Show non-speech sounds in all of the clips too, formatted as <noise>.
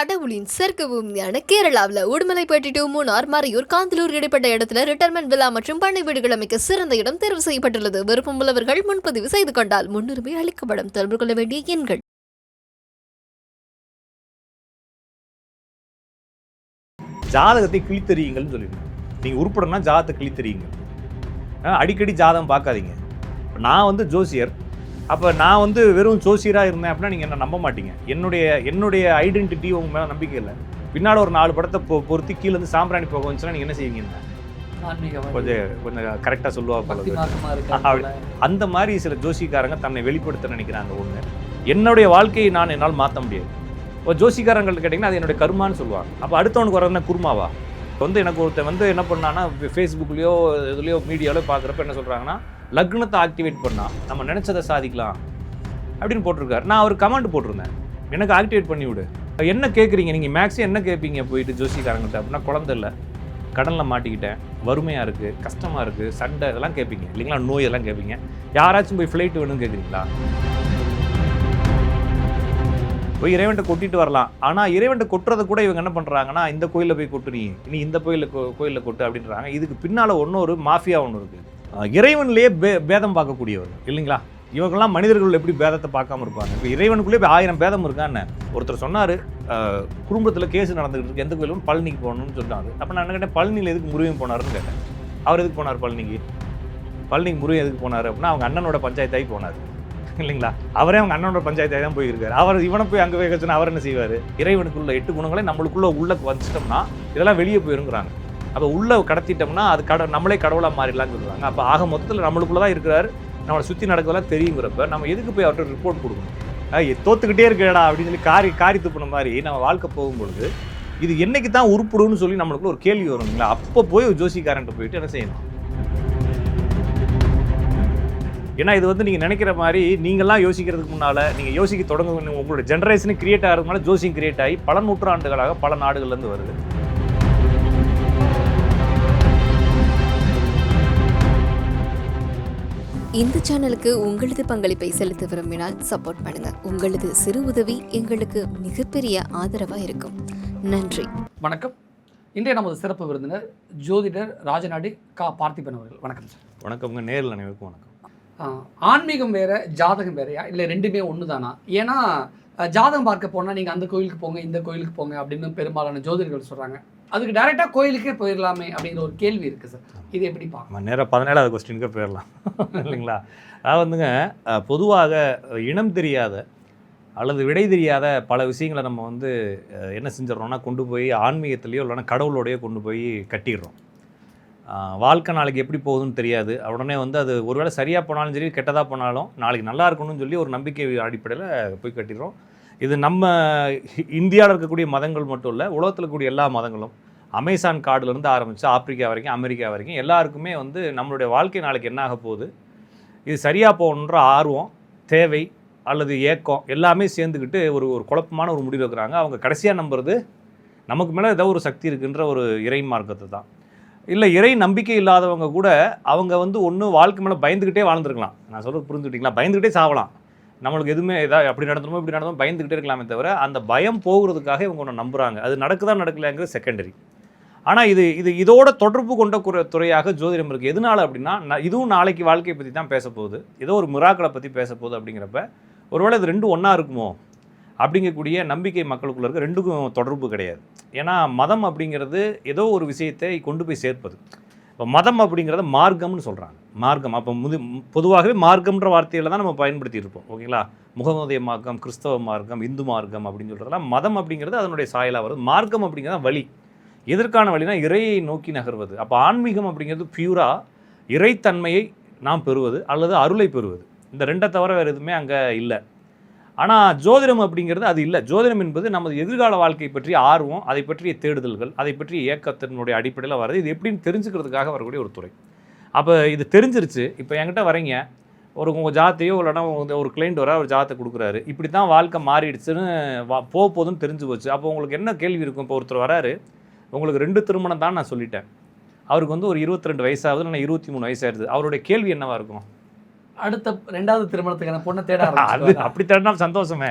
கடவுளின் சர்க்க பூமியான கேரளாவில் உடுமலைப்பேட்டை டு மூணார் மறையூர் காந்தலூர் இடைப்பட்ட இடத்துல ரிட்டர்மெண்ட் விழா மற்றும் பண்ணை வீடுகள் அமைக்க சிறந்த இடம் தேர்வு செய்யப்பட்டுள்ளது. விருப்பமுள்ளவர்கள் முன்பதிவு செய்து கொண்டால் முன்னுரிமை அளிக்கப்படும். தொடர்பு கொள்ள வேண்டிய எண்கள். ஜாதகத்தை கிழித்தறியுங்கள்னு சொல்லிடுங்க நீங்கள் உருப்படணும்னா ஜாதகத்தை கிழித்தறியுங்க. ஆ, அடிக்கடி ஜாதகம் பார்க்காதீங்க. நான் வந்து ஜோசியர். அப்போ நான் வந்து வெறும் ஜோசியராக இருந்தேன் அப்படின்னா நீங்கள் என்ன நம்ப மாட்டீங்க? என்னுடைய என்னுடைய ஐடென்டிட்டி உங்க மேலே நம்பிக்கை இல்லை. பின்னால் ஒரு நாலு படத்தை பொ பொருத்தி கீழே இருந்து சாம்பிராணி போக வந்துச்சுன்னா நீங்கள் என்ன செய்வீங்க. கொஞ்சம் கொஞ்சம் கரெக்டாக சொல்லுவா. போல. அந்த மாதிரி சில ஜோசிக்காரங்க தன்னை வெளிப்படுத்த நினைக்கிறாங்க ஒன்று என்னுடைய வாழ்க்கையை நான் என்னால் மாற்ற முடியாது. இப்போ ஜோசிக்காரங்கள்ட்ட கேட்டிங்கன்னா அது என்னுடைய கர்மான்னு சொல்லுவாங்க. அப்போ அடுத்தவனுக்கு வரதுனா குருமாவா? இப்ப வந்து எனக்கு ஒருத்தன் வந்து என்ன பண்ணான்னா ஃபேஸ்புக்லேயோ இதுலேயோ மீடியாவிலோ பார்க்குறப்ப என்ன சொல்கிறாங்கன்னா லக்னத்தை ஆக்டிவேட் பண்ணால் நம்ம நினச்சதை சாதிக்கலாம் அப்படின்னு போட்டிருக்காரு. நான் ஒரு கமெண்ட் போட்டிருந்தேன். எனக்கு ஆக்டிவேட் பண்ணி விடு. என்ன கேட்குறீங்க நீங்கள் மேக்ஸிமம் என்ன கேட்பீங்க போயிட்டு ஜோசிக்காரங்கள்ட்ட அப்படின்னா குழந்தை இல்லை. கடனில் மாட்டிக்கிட்டேன். வறுமையாக இருக்குது கஷ்டமாக இருக்குது சண்டை இதெல்லாம் கேட்பீங்க இல்லைங்களா? நோய் இதெல்லாம் கேட்பீங்க யாராச்சும் போய் ஃப்ளைட் வேணும்னு கேட்குறீங்களா போய் இறைவன்ட்ட கொட்டிட்டு வரலாம். ஆனால் இறைவன்ட்ட கொட்டுறதை கூட இவங்க என்ன பண்ணுறாங்கன்னா இந்த கோயிலில் போய் கொட்டு நீ இனி இந்த கோயிலில் கோயிலில் கொட்டு அப்படின்றாங்க. இதுக்கு பின்னால் ஒன்று ஒரு மாஃபியா ஒன்று இருக்குது இறைவன்லேயே பே பேதம் பார்க்கக்கூடியவர் இல்லைங்களா? இவங்கெல்லாம் மனிதர்கள் எப்படி பேதத்தை பார்க்காம இருப்பாங்க? இப்போ இறைவனுக்குள்ளே ஆயிரம் பேதம் இருக்கான்னு ஒருத்தர் சொன்னார் குடும்பத்தில் கேஸ் நடந்துகிட்டு இருக்கு எந்த கோயிலும் பழனிக்கு போகணும்னு சொன்னார் அப்போ நான் என்ன கேட்டேன் பழனியில் எதுக்கு முருகன் போனாருன்னு கேட்டேன். அவர் எதுக்கு போனார் பழனிக்கு? பழனிக்கு முருகன் எதுக்கு போனார் அப்படின்னா அவங்க அண்ணனோட பஞ்சாயத்தாகி போனார் இல்லைங்களா? அவரே அவங்க அண்ணனோட பஞ்சாயத்தாகி தான் போயிருக்காரு. அவர் இவனை போய் அங்கே போய் வச்சுன்னா அவர் என்ன செய்வார்? இறைவனுக்குள்ள எட்டு குணங்களை நம்மளுக்குள்ள உள்ள வச்சுட்டோம்னா இதெல்லாம் வெளியே போயிருங்கிறாங்க. அப்போ உள்ளே கடத்திட்டோம்னா அது கட நம்மளே கடவுளாக மாறிடலாம்னு சொல்லுவாங்க அப்போ ஆக மொத்தத்தில் நம்மளுக்குள்ள தான் இருக்கிறார். நம்மளை சுற்றி நடக்கிறதெல்லாம் தெரியுங்கிறப்ப நம்ம எதுக்கு போய் அவர்கிட்ட ரிப்போர்ட் கொடுக்கணும்? தோத்துக்கிட்டே இருக்கேடா அப்படின்னு சொல்லி காரி காரி துப்புன மாதிரி நம்ம வாழ்க்கை போகும்பொழுது இது என்னைக்கு தான் உருப்படுன்னு சொல்லி நம்மளுக்குள்ள ஒரு கேள்வி வருங்களா அப்போ போய் ஒரு போயிட்டு என்ன செய்யணும்? ஏன்னா இது வந்து நீங்கள் நினைக்கிற மாதிரி நீங்களாம் யோசிக்கிறதுக்கு முன்னால் நீங்கள் யோசிக்க தொடங்க உங்களோட ஜென்ரேஷனு கிரியேட் ஆகிறதுனால ஜோசியம் கிரியேட் ஆகி பல நூற்றாண்டுகளாக பல நாடுகள்லேருந்து வருது. இந்த சேனலுக்கு உங்களது பங்களிப்பை செலுத்த விரும்பினால் சப்போர்ட் பண்ணுங்க. உங்களது சிறு உதவி எங்களுக்கு மிகப்பெரிய ஆதரவா இருக்கும். நன்றி. வணக்கம். இன்றைய நமது சிறப்பு விருந்தினர் ஜோதிடர் ராஜநாடி கா. பார்த்திபன் அவர்கள். வணக்கம் சார். வணக்கம்ங்க. நேரில் அனைவருக்கும் வணக்கம். ஆன்மீகம் வேற ஜாதகம் வேறயா? இல்லை ரெண்டுமே ஒன்று தானா ஏன்னா ஜாதகம் பார்க்க போனால் நீங்கள் அந்த கோயிலுக்கு போங்க இந்த கோயிலுக்கு போங்க அப்படின்னு பெரும்பாலான ஜோதிடர்கள் சொல்கிறாங்க அதுக்கு டைரெக்டாக கோயிலுக்கே போயிடலாமே அப்படிங்கிற ஒரு கேள்வி இருக்குது சார் இது எப்படி பார்க்கலாம் நேராக பதினேழாவது கொஸ்டினுக்கு போயிடலாம் <laughs> இல்லைங்களா? அதாவது வந்துங்க பொதுவாக இனம் தெரியாத அல்லது விடை தெரியாத பல விஷயங்களை நம்ம வந்து என்ன செஞ்சிடறோம்னா கொண்டு போய் ஆன்மீகத்திலையோ இல்லைன்னா கடவுளோடையோ கொண்டு போய் கட்டிடுறோம். வாழ்க்கை நாளைக்கு எப்படி போகுதுன்னு தெரியாது. உடனே வந்து அது ஒருவேளை சரியாக போனாலும் சரி கெட்டதாக போனாலும் நாளைக்கு நல்லா இருக்கணும்னு சொல்லி ஒரு நம்பிக்கை அடிப்படையில் போய் கட்டிடுறோம். இது நம்ம இந்தியாவில் இருக்கக்கூடிய மதங்கள் மட்டும் இல்லை உலகத்தில் இருக்கக்கூடிய எல்லா மதங்களும். அமேசான் காடுலேருந்து ஆரம்பித்து ஆப்பிரிக்கா வரைக்கும் அமெரிக்கா வரைக்கும் எல்லாருக்குமே வந்து நம்மளுடைய வாழ்க்கை நாளைக்கு என்ன ஆக போகுது? இது சரியாக போகணுன்ற ஆர்வம் தேவை அல்லது ஏக்கம் எல்லாமே சேர்ந்துக்கிட்டு ஒரு ஒரு குழப்பமான ஒரு முடிவு இருக்கிறாங்க. அவங்க கடைசியாக நம்புறது நமக்கு மேலே ஏதோ ஒரு சக்தி இருக்குன்ற ஒரு இறை மார்க்கத்தை தான். இல்லை இறை நம்பிக்கை இல்லாதவங்க கூட அவங்க வந்து ஒன்று வாழ்க்கை மேலே பயந்துக்கிட்டே வாழ்ந்துருக்கலாம். நான் சொல்கிறது புரிஞ்சுக்கிட்டீங்களா? பயந்துக்கிட்டே சாவலாம். நம்மளுக்கு எதுவுமே ஏதாவது அப்படி நடந்துமோ இப்படி நடந்தோம் பயந்துக்கிட்டே இருக்கலாமே தவிர அந்த பயம் போகிறதுக்காக இவங்க ஒன்று நம்புகிறாங்க அது நடக்குதா நடக்கலைங்கிறது செகண்டரி ஆனால் இது இது இதோட தொடர்பு கொண்ட குற துறையாக ஜோதிடம் இருக்குது எதனால அப்படின்னா நான் இதுவும் நாளைக்கு வாழ்க்கையை பற்றி தான் பேச போகுது. ஏதோ ஒரு மிராக்களை பற்றி பேச போகுது அப்படிங்கிறப்ப ஒருவேளை இது ரெண்டும் ஒன்றா இருக்குமோ அப்படிங்கக்கூடிய நம்பிக்கை மக்களுக்குள்ள இருக்க ரெண்டுக்கும் தொடர்பு கிடையாது. ஏன்னா மதம் அப்படிங்கிறது ஏதோ ஒரு விஷயத்தை கொண்டு போய் சேர்ப்பது. இப்போ மதம் அப்படிங்கிறத மார்க்கம்னு சொல்கிறாங்க மார்க்கம். அப்போ முது பொதுவாகவே மார்க்கம்ன்ற வார்த்தையில் தான் நம்ம பயன்படுத்தி இருப்போம். ஓகேங்களா? முகமதிய மார்க்கம் கிறிஸ்தவ மார்க்கம் இந்து மார்க்கம் அப்படின்னு சொல்கிறதெல்லாம் மதம் அப்படிங்கிறது அதனுடைய சாயலாக வருது. மார்க்கம் அப்படிங்கிறது வழி. எதற்கான வழினா இறையை நோக்கி நகர்வது. அப்போ ஆன்மீகம் அப்படிங்கிறது பியூராக இறைத்தன்மையை நாம் பெறுவது அல்லது அருளை பெறுவது. இந்த ரெண்டை தவிர வேறு எதுவுமே அங்கே இல்லை. ஆனால் ஜோதிடம் அப்படிங்கிறது அது இல்லை. ஜோதிடம் என்பது நமது எதிர்கால வாழ்க்கை பற்றிய ஆர்வம் அதை பற்றிய தேடுதல்கள் அதை பற்றிய இயக்கத்தினுடைய அடிப்படையில் வருது இது எப்படின்னு தெரிஞ்சுக்கிறதுக்காக வரக்கூடிய ஒரு துறை. அப்போ இது தெரிஞ்சிருச்சு. இப்போ என்கிட்ட வரீங்க. ஒரு உங்கள் ஜாத்தையோ இல்லைனா ஒரு கிளைண்ட் வர ஒரு ஜாத்தை கொடுக்குறாரு. இப்படி தான் வாழ்க்கை மாறிடுச்சுன்னு வா போக போதுன்னு தெரிஞ்சு போச்சு. அப்போ உங்களுக்கு என்ன கேள்வி இருக்கும்? இப்போ ஒருத்தர் வராரு. உங்களுக்கு ரெண்டு திருமணம் தான் நான் சொல்லிட்டேன். அவருக்கு வந்து ஒரு இருபத்தி ரெண்டு வயசாகுது இல்லைன்னா இருபத்தி மூணு வயசாயிருது அவருடைய கேள்வி என்னவாக இருக்கும்? அடுத்த ரெண்டாவது திருமணத்துக்கான பொண்ணை தேட அது? அப்படி தேடினா சந்தோஷமே.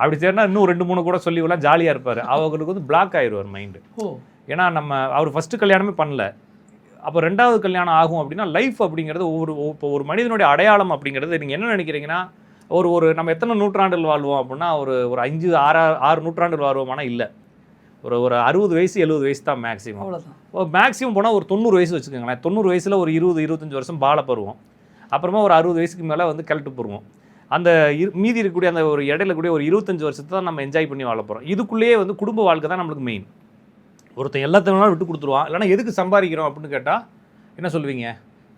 அப்படி தேடினா இன்னும் ரெண்டு மூணு கூட சொல்லிவிடலாம் ஜாலியாக இருப்பார். அவங்களுக்கு வந்து பிளாக் ஆயிடுவார் மைண்டு ஏன்னா நம்ம அவர் ஃபஸ்ட்டு கல்யாணமே பண்ணல. அப்போ ரெண்டாவது கல்யாணம் ஆகும் அப்படின்னா லைஃப் அப்படிங்கிறது ஒவ்வொரு இப்போ ஒரு மனிதனுடைய அடையாளம் அப்படிங்கிறது நீங்கள் என்ன நினைக்கிறீங்கன்னா ஒரு ஒரு நம்ம எத்தனை நூற்றாண்டுகள் வாழ்வோம் அப்படின்னா ஒரு ஒரு அஞ்சு ஆறு ஆறு நூற்றாண்டுகள் வாழ்வோமானா இல்லை. ஒரு ஒரு அறுபது வயசு எழுபது வயசு தான் மேக்ஸிமம் மேக்ஸிமம் போனால் ஒரு தொண்ணூறு வயசு வச்சுக்கோங்களேன். தொண்ணூறு வயசில் ஒரு இருபது இருபத்தஞ்சி வருஷம் பால பருவம் அப்புறமா ஒரு அறுபது வயசுக்கு மேலே வந்து கிளட்டு போடுவோம். அந்த இரு மீதி இருக்கக்கூடிய அந்த ஒரு இடையில கூடிய ஒரு இருபத்தஞ்சி வருஷத்தை தான் நம்ம என்ஜாய் பண்ணி வாழ போகிறோம் இதுக்குள்ளேயே வந்து குடும்ப வாழ்க்கை தான் நம்மளுக்கு மெயின் ஒருத்தன் எல்லாத்தையும் விட்டு கொடுத்துருவான். இல்லைன்னா எதுக்கு சம்பாதிக்கிறோம் அப்படின்னு கேட்டால் என்ன சொல்லுவீங்க?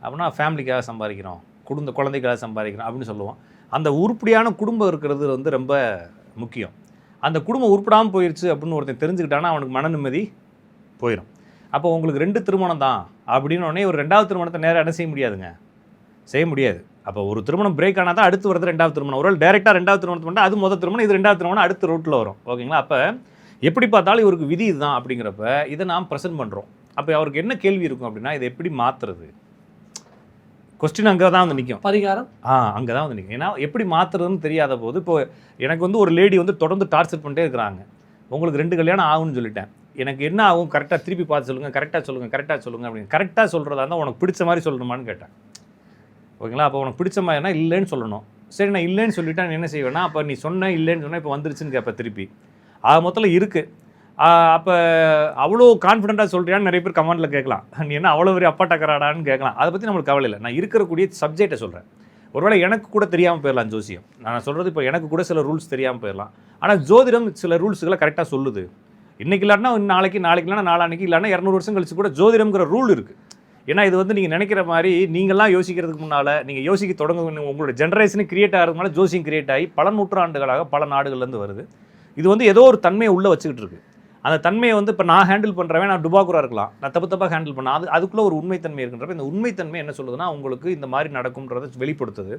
அப்படின்னா ஃபேமிலிக்காக சம்பாதிக்கிறோம். குடும்ப குழந்தைக்காக சம்பாதிக்கிறோம் அப்படின்னு சொல்லுவோம். அந்த உருப்படியான குடும்பம் இருக்கிறது வந்து ரொம்ப முக்கியம். அந்த குடும்பம் உருப்படாமல் போயிடுச்சு அப்படின்னு ஒருத்தன் தெரிஞ்சுக்கிட்டானா அவனுக்கு மன நிம்மதி போயிடும் அப்போ உங்களுக்கு ரெண்டு திருமணம் தான் அப்படின்னு உடனே ஒரு ரெண்டாவது திருமணத்தை நேராக என்ன செய்ய முடியாதுங்க? செய்ய முடியாது. அப்போ ஒரு திருமணம் பிரேக் ஆனால் தான் அடுத்து வரது ரெண்டாவது திருமணம். ஒரு டேரெக்டாக ரெண்டாவது திருமணத்தை பண்ணால் அது முதல் திருமணம் இது ரெண்டாவது திருமணம் அடுத்த ரூட்டில் வரும். ஓகேங்களா அப்போ எப்படி பார்த்தாலும் இவருக்கு விதி இதுதான் அப்படிங்கிறப்ப இதை நாம் ப்ரெசென்ட் பண்ணுறோம் அப்போ அவருக்கு என்ன கேள்வி இருக்கும் அப்படின்னா இதை எப்படி மாற்றுறது கொஸ்டின் அங்கே தான் வந்து நிற்கும் பரிகாரம்? ஆ அங்கே தான் வந்து நிற்கும் ஏன்னா எப்படி மாற்றுறதுன்னு தெரியாத போது இப்போ எனக்கு வந்து ஒரு லேடி வந்து தொடர்ந்து டார்ச்சர் பண்ணிட்டே இருக்கிறாங்க. உங்களுக்கு ரெண்டு கல்யாணம் ஆகும்னு சொல்லிட்டேன். எனக்கு என்ன ஆகும்? கரெக்டாக திருப்பி பார்த்து சொல்லுங்கள் கரெக்டாக சொல்லுங்கள் கரெக்டாக சொல்லுங்கள் அப்படின்னு. கரெக்டாக சொல்கிறதா இருந்தால் உனக்கு பிடிச்ச மாதிரி சொல்லணுமான்னு கேட்டேன். ஓகேங்களா? அப்போ உனக்கு பிடிச்ச மாதிரினா இல்லைன்னு சொல்லணும். சரி நான் இல்லைன்னு சொல்லிவிட்டா நான் என்ன செய்வேன்னா அப்போ நீ சொன்ன இல்லைன்னு சொன்னால் இப்போ வந்துருச்சுன்னு கேட்ப திருப்பி. ஆக மொத்தத்தில் இருக்குது அப்போ அவ்வளோ கான்ஃபிடென்ட்டாக சொல்கிறியான்னு நிறைய பேர் கமெண்ட்டில் கேட்கலாம். நீ என்ன அவ்வளோ பெரிய அப்பா டக்கராடான்னு கேட்கலாம். அதை பற்றி நம்மளுக்கு கவலை இல்லை. நான் இருக்கக்கூடிய சப்ஜெக்டை சொல்கிறேன் ஒருவேளை எனக்கு கூட தெரியாமல் போயிடலாம் ஜோசியம். நான் சொல்கிறது இப்போ எனக்கு கூட சில ரூல்ஸ் தெரியாமல் போயிடலாம். ஆனால் ஜோதிடம் சில ரூல்ஸுகளை கரெக்டாக சொல்லுது. இன்றைக்கி இல்லாட்டினா நாளைக்கு நாளைக்கு இல்லைனா நாளானிக்கு இல்லைனா இரநூறு வருஷம் கழிச்சு கூட ஜோதிடம்ங்கிற ரூல் இருக்குது ஏன்னா இது வந்து நீங்கள் நினைக்கிற மாதிரி நீங்கள்லாம் யோசிக்கிறதுக்கு முன்னால் நீங்கள் யோசிக்க தொடங்க உங்களோட ஜென்ரேஷனு கிரியேட் ஆகிறதுனால ஜோசியம் கிரியேட் ஆகி பல நூற்றாண்டுகளாக பல நாடுகள்லேருந்து வருது. இது வந்து ஏதோ ஒரு தன்மையை உள்ளே வச்சுக்கிட்டு இருக்குது அந்த தன்மையை வந்து இப்போ நான் ஹேண்டில் பண்ணுறவன் நான் டுபாக்குரா இருக்கலாம். நான் தப்பு தப்பாக ஹேண்டில் பண்ண அது அதுக்குள்ளே ஒரு உண்மைத்தன்மை இருக்குன்றப்ப இந்த உண்மைத்தன்மை என்ன சொல்லுதுன்னா உங்களுக்கு இந்த மாதிரி நடக்கும்ன்றதை வெளிப்படுத்துது.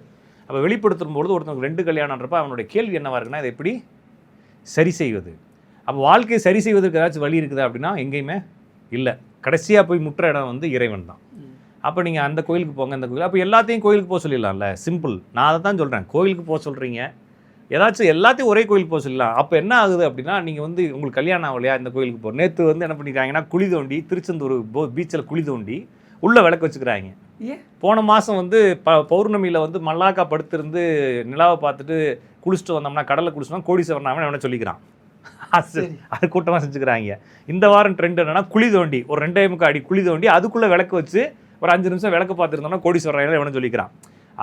அப்போ வெளிப்படுத்தும் பொழுது ஒருத்தவங்க ரெண்டு கல்யாணன்றப்ப அவனுடைய கேள்வி என்னவாக இருக்குன்னா இதை எப்படி சரி செய்வது? அப்போ வாழ்க்கையை சரி செய்வதற்கு ஏதாச்சும் வழி இருக்குதா அப்படின்னா எங்கேயுமே இல்லை. கடைசியாக போய் முற்ற இடம் வந்து இறைவன் தான். அப்போ நீங்கள் அந்த கோயிலுக்கு போங்க இந்த கோயில் அப்போ எல்லாத்தையும் கோயிலுக்கு போக சொல்லிடலாம்ல? சிம்பிள் நான் அதை தான் சொல்கிறேன் கோயிலுக்கு போக சொல்கிறீங்க ஏதாச்சும் எல்லாத்தையும் ஒரே கோயிலுக்கு போக சொல்லலாம் அப்போ என்ன ஆகுது அப்படின்னா நீங்கள் வந்து உங்களுக்கு கல்யாணம் ஆகலையா இந்த கோயிலுக்கு போ? நேற்று வந்து என்ன பண்ணிக்கிறாங்கன்னா குழி தோண்டி திருச்செந்தூர் போ பீச்சில் குழி தோண்டி உள்ளே விளக்கு வச்சுக்கிறாங்க. போன மாதம் வந்து ப பௌர்ணமியில் வந்து மல்லாக்கா படுத்திருந்து நிலாவை பார்த்துட்டு குளிச்சுட்டு வந்தோம்னா கடலில் குளிச்சோம்னா கோடீஸ்வரன் அவன் அவனை சொல்லிக்கிறான்? அது கூட்டமாக செஞ்சுக்கிறாங்க. இந்த வாரம் ட்ரெண்ட் என்னன்னா குழி தோண்டி ஒரு ரெண்டே முக்கால் அடி குழி தோண்டி அதுக்குள்ளே விளக்கு வச்சு ஒரு அஞ்சு நிமிஷம் விளக்கு பார்த்துருந்தோம்னா கோடீஸ்வரன் எவனை சொல்லிக்கிறான்.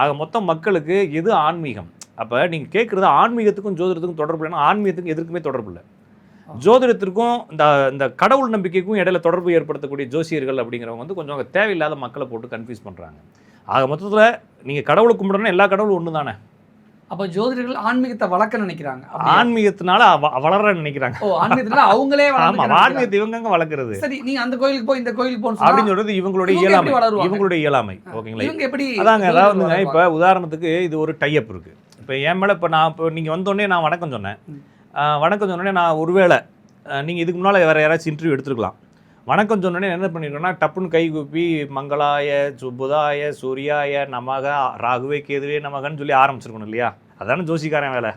ஆக மொத்தம் மக்களுக்கு எது ஆன்மீகம்? அப்போ நீங்கள் கேட்குறது ஆன்மீகத்துக்கும் ஜோதிடத்துக்கும் தொடர்பு இல்லைன்னா ஆன்மீகத்துக்கும் எதற்குமே தொடர்பு இல்லை. ஜோதிடத்திற்கும் இந்த இந்த கடவுள் நம்பிக்கைக்கும் இடையில தொடர்பு ஏற்படுத்தக்கூடிய ஜோசியர்கள் அப்படிங்கிறவங்க வந்து கொஞ்சம் தேவையில்லாத மக்களை போட்டு கன்ஃபியூஸ் பண்ணுறாங்க ஆக மொத்தத்தில் நீங்கள் கடவுளை கும்பிடணும் எல்லா கடவுளும் ஒன்று தானே அப்ப ஜோதிடர்கள் ஆன்மீகத்தை வளர்க்க நினைக்கிறாங்க? ஆன்மீகத்தினால வளர நினைக்கிறாங்க. ஓ ஆன்மீகத்துல அவங்களே ஆமா. ஆன்மீகத்தை இவங்க வளர்க்குறது. சரி நீங்க அந்த கோயிலுக்கு போய் இந்த கோயிலுக்கு சொன்னா அப்படின்னு சொல்றது இவங்களுடைய இவங்க இயலாமை? இவங்களுடைய இயலாமை. ஓகேங்களா? இவங்க எப்படி அதாங்க அதாவதுங்க வளருவாங்க? இப்போ உதாரணத்துக்கு இது ஒரு டைப் இருக்கு. இப்போ என் மேலே இப்போ நான் இப்போ நீங்கள் வந்தோடனே நான் வணக்கம் சொன்னேன். வணக்கம் சொன்னோடனே நான் ஒருவேளை நீங்கள் இதுக்கு முன்னால் வேறு யாராச்சும் இன்டர்வியூ எடுத்துருக்கலாம். வணக்கம் சொன்னோடனே என்ன பண்ணிருக்கேன்னா டப்புன்னு கை கூப்பி மங்களாய சு- புதாய சூர்யாய நமக ராகுவே கேதுவே நமகன்னு சொல்லி ஆரம்பிச்சிருக்கணும் இல்லையா? அதானே ஜோசிக்காரன் வேலை.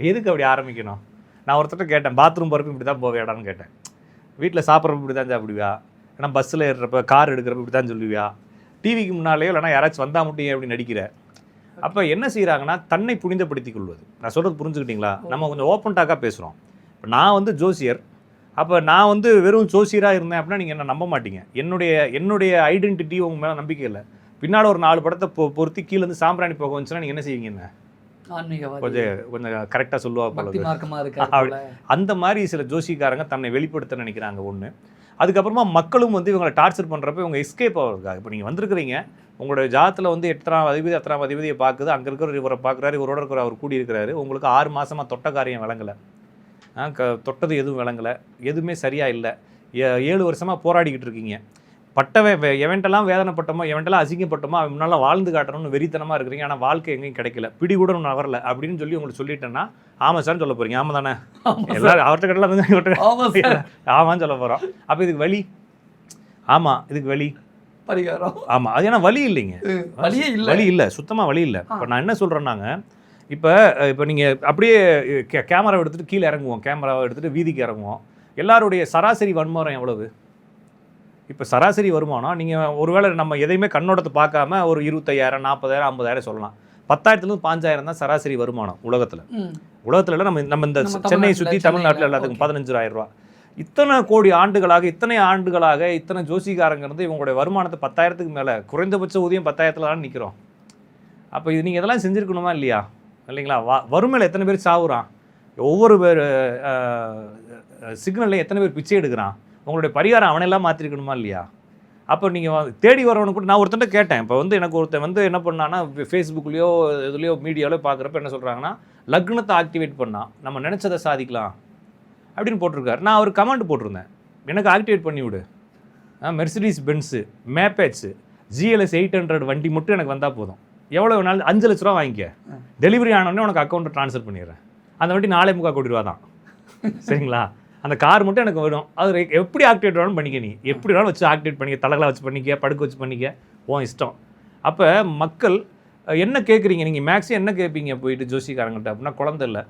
எதுக்கு அப்படி ஆரம்பிக்கணும்? நான் ஒருத்தர்ட்ட கேட்டேன் பாத்ரூம் போகிறப்ப இப்படி தான் போவேடான்னு கேட்டேன். வீட்டில் சாப்பிட்றப்ப இப்படி தான் சாப்பிடுவியா? ஏன்னா பஸ்ஸில் ஏறுறப்ப கார் எடுக்கிறப்ப இப்படி தான் சொல்லுவியா? டிவிக்கு முன்னாலேயோ இல்லைனா யாராச்சும் வந்தா மட்டும் ஏன் அப்படி நடிக்கிற? அப்போ என்ன செய்கிறாங்கன்னா தன்னை புனிதப்படுத்திக் கொள்வது. நான் சொல்கிறது புரிஞ்சுக்கிட்டீங்களா? நம்ம கொஞ்சம் ஓப்பன் டாக்காக பேசுகிறோம் இப்போ நான் வந்து ஜோசியர். அப்போ நான் வந்து வெறும் ஜோசியராக இருந்தேன் அப்படின்னா நீங்கள் என்ன நம்ப மாட்டீங்க? என்னுடைய என்னுடைய ஐடென்டிட்டி உங்க மேலே நம்பிக்கை இல்லை. பின்னாடி ஒரு நாலு படத்தை பொ பொருத்தி கீழே இருந்து சாம்பிராணி போக வந்துச்சுன்னா நீங்கள் என்ன செய்வீங்க என்ன? கொஞ்சம் கொஞ்சம் கரெக்டாக சொல்லுவா போல. அந்த மாதிரி சில ஜோசிக்காரங்க தன்னை வெளிப்படுத்த நினைக்கிறாங்க ஒன்று அதுக்கப்புறமா மக்களும் வந்து இவங்களை டார்ச்சர் பண்ணுறப்ப இவங்க எஸ்கேப் ஆகிறதுக்காக இப்போ நீங்கள் வந்திருக்கிறீங்க உங்களோட ஜாத்தில் வந்து எத்தனாம் அதிபதி எத்தனாம் அதிபதியை பார்க்குது அங்கே இருக்கிற இவரை பார்க்குறாரு இவரோட இருக்கிற அவர் கூடி இருக்கிறாரு உங்களுக்கு ஆறு மாசமா தொட்ட காரியம் விளங்கலை. தொட்டது எதுவும் விளங்கலை. எதுவுமே சரியாக இல்லை. ஏழு வருஷமாக போராடிக்கிட்டு இருக்கீங்க. பட்டவன் வே- எவன்ட்டெல்லாம் வேதனைப்பட்டோமோ எவன்ட்டெல்லாம் அசிங்கப்பட்டோமோ அவன் முன்னால் வாழ்ந்து காட்டணும்னு வெறித்தனமாக இருக்கிறீங்க. ஆனால் வாழ்க்கை எங்கேயும் கிடைக்கல. பிடி கூட நான் வரல அப்படின்னு சொல்லி உங்களுக்கு சொல்லிட்டேன்னா ஆமாம் சார்னு சொல்ல போகிறீங்க ஆமாம் தானே? சார். எல்லாரும் அவர்கிட்ட கடலாம் சார். ஆமான்னு சொல்ல போகிறோம் அப்போ இதுக்கு வழி? ஆமாம் இதுக்கு வழி? பரிகாரம். ஆமாம் அது ஏன்னா வழி இல்லைங்க. வழியே இல்ல. வழி இல்லை. சுத்தமாக வழி இல்லை. இப்போ நான் என்ன சொல்கிறேன்னாங்க இப்போ இப்போ நீங்கள் அப்படியே கே கேமரா எடுத்துகிட்டு கீழே இறங்குவோம். கேமராவை எடுத்துகிட்டு வீதிக்கு இறங்குவோம். எல்லாருடைய சராசரி வன்முறை எவ்வளவு? இப்போ சராசரி வருமானம் நீங்கள் ஒருவேளை நம்ம எதையுமே கண்ணோட்டத்தை பார்க்காம ஒரு இருபத்தையாயிரம் நாற்பதாயிரம் ஐம்பதாயிரம் சொல்லலாம். பத்தாயிரத்துலேருந்து பாஞ்சாயிரம் தான் சராசரி வருமானம் உலகத்தில். உலகத்தில் நம்ம நம்ம இந்த நம்ம சென்னை தமிழ்நாட்டுல, சுற்றி தமிழ்நாட்டில் எல்லாத்துக்கும். பதினஞ்சாயிரம் ரூபா இத்தனை கோடி ஆண்டுகளாக இத்தனை ஆண்டுகளாக இத்தனை ஜோசிகாரங்க இருந்து இவங்களுடைய வருமானத்தை பத்தாயிரத்துக்கு மேலே குறைந்தபட்ச ஊதியம் பத்தாயிரத்துல தான் நிற்கிறோம் அப்போ இது நீங்கள் இதெல்லாம் செஞ்சுருக்கணுமா இல்லையா? இல்லைங்களா? வ வறுமையில் எத்தனை பேர் சாவுறான்? ஒவ்வொரு பேர் சிக்னலில் எத்தனை பேர் பிச்சை எடுக்கிறான்? உங்களுடைய பரிகாரம் அவனெல்லாம் மாற்றிருக்கணுமா இல்லையா? அப்போ நீங்கள் தேடி வரவனு கூட நான் ஒருத்தன்ட்ட கேட்டேன். இப்போ வந்து எனக்கு ஒருத்தன் வந்து என்ன பண்ணான்னா ஃபேஸ்புக்லேயோ இதுலேயோ மீடியாவிலோ பார்க்குறப்ப என்ன சொல்கிறாங்கன்னா லக்னத்தை ஆக்டிவேட் பண்ணால் நம்ம நினச்சதை சாதிக்கலாம் அப்படின்னு போட்டிருக்காரு. நான் ஒரு கமெண்ட் போட்டிருந்தேன். எனக்கு ஆக்டிவேட் பண்ணி விடு. Mercedes Benz மேப்பேட்ஸு GLS eight hundred வண்டி மட்டும் எனக்கு வந்தால் போதும். எவ்வளோ வேணாலும் அஞ்சு லட்ச ரூபா வாங்கிக்க. டெலிவரி ஆனோடனே உனக்கு அக்கௌண்ட்டை ட்ரான்ஸ்ஃபர் பண்ணிடுறேன். அந்த வண்டி நாலே முக்கால் கோடி ரூபா தான். <laughs> சரிங்களா? அந்த கார் மட்டும் எனக்கு வேணும் அது எப்படி ஆக்டிவேட் வேணும் பண்ணிக்க நீ. எப்படி வேணாலும் வச்சு ஆக்டிவேட் பண்ணிக்க. தலைகளை வச்சு பண்ணிக்க படுக்க வச்சு பண்ணிக்க. உன் இஷ்டம். அப்போ மக்கள் என்ன கேட்குறீங்க நீங்கள் மேக்ஸிமம் என்ன கேட்பீங்க போயிட்டு ஜோசிக்காரங்கிட்ட அப்படின்னா குழந்தை இல்லை.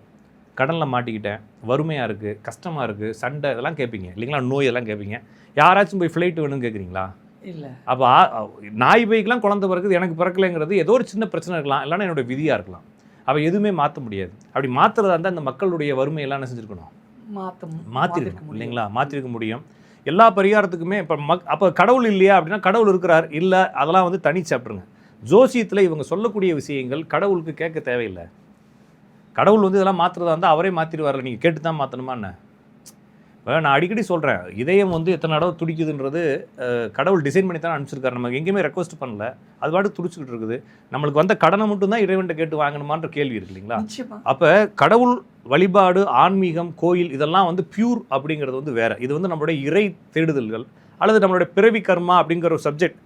கடனில் மாட்டிக்கிட்டேன். வறுமையாக இருக்குது கஷ்டமாக இருக்குது சண்டை இதெல்லாம் கேட்பீங்க இல்லைங்களா? நோய் எல்லாம் கேட்பீங்க யாராச்சும் போய் ஃப்ளைட் வேணும்னு கேட்குறீங்களா இல்ல. அப்போ நாய் பைக்கெலாம் குழந்தை பிறக்குது எனக்கு பிறக்கலைங்கிறது ஏதோ ஒரு சின்ன பிரச்சனை இருக்கலாம் இல்லைன்னா என்னோட விதியாக இருக்கலாம். அப்போ எதுவுமே மாற்ற முடியாது. அப்படி மாற்றுறதா இருந்தால் அந்த மக்களுடைய வறுமையெல்லாம் என்ன செஞ்சுருக்கணும்? மாத்தம் மாற்றிருக்கணும் இல்லைங்களா? மாற்றிருக்க முடியும். எல்லா பரிகாரத்துக்குமே இப்போ மக் அப்போ கடவுள் இல்லையா அப்படின்னா கடவுள் இருக்கிறார் இல்லை அதெல்லாம் வந்து தனி சாப்பிட்ருங்க ஜோசியத்தில் இவங்க சொல்லக்கூடிய விஷயங்கள் கடவுளுக்கு கேட்க தேவையில்லை. கடவுள் வந்து இதெல்லாம் மாற்றுறதா இருந்தால் அவரே மாற்றிடுவார்ல நீங்கள் கேட்டு தான் மாற்றணுமா என்ன? நான் அடிக்கடி சொல்கிறேன் இதயம் வந்து எத்தனை தடவை துடிக்குதுன்றது கடவுள் டிசைன் பண்ணி தான் அனுப்பிச்சிருக்காரு. நம்ம எங்கேயுமே ரெக்வஸ்ட் பண்ணல. அது பாட்டு துடிச்சிக்கிட்டு இருக்குது. நம்மளுக்கு வந்த கடனை மட்டும் தான் இறைவன்ட்ட கேட்டு வாங்கணுமான்ற கேள்வி இருக்கு இல்லைங்களா? அப்போ கடவுள் வழிபாடு ஆன்மீகம் கோயில் இதெல்லாம் வந்து பியூர் அப்படிங்கிறது வந்து வேற. இது வந்து நம்மளுடைய இறை தேடுதல்கள் அல்லது நம்மளுடைய பிறவி கர்மா அப்படிங்கிற ஒரு சப்ஜெக்ட்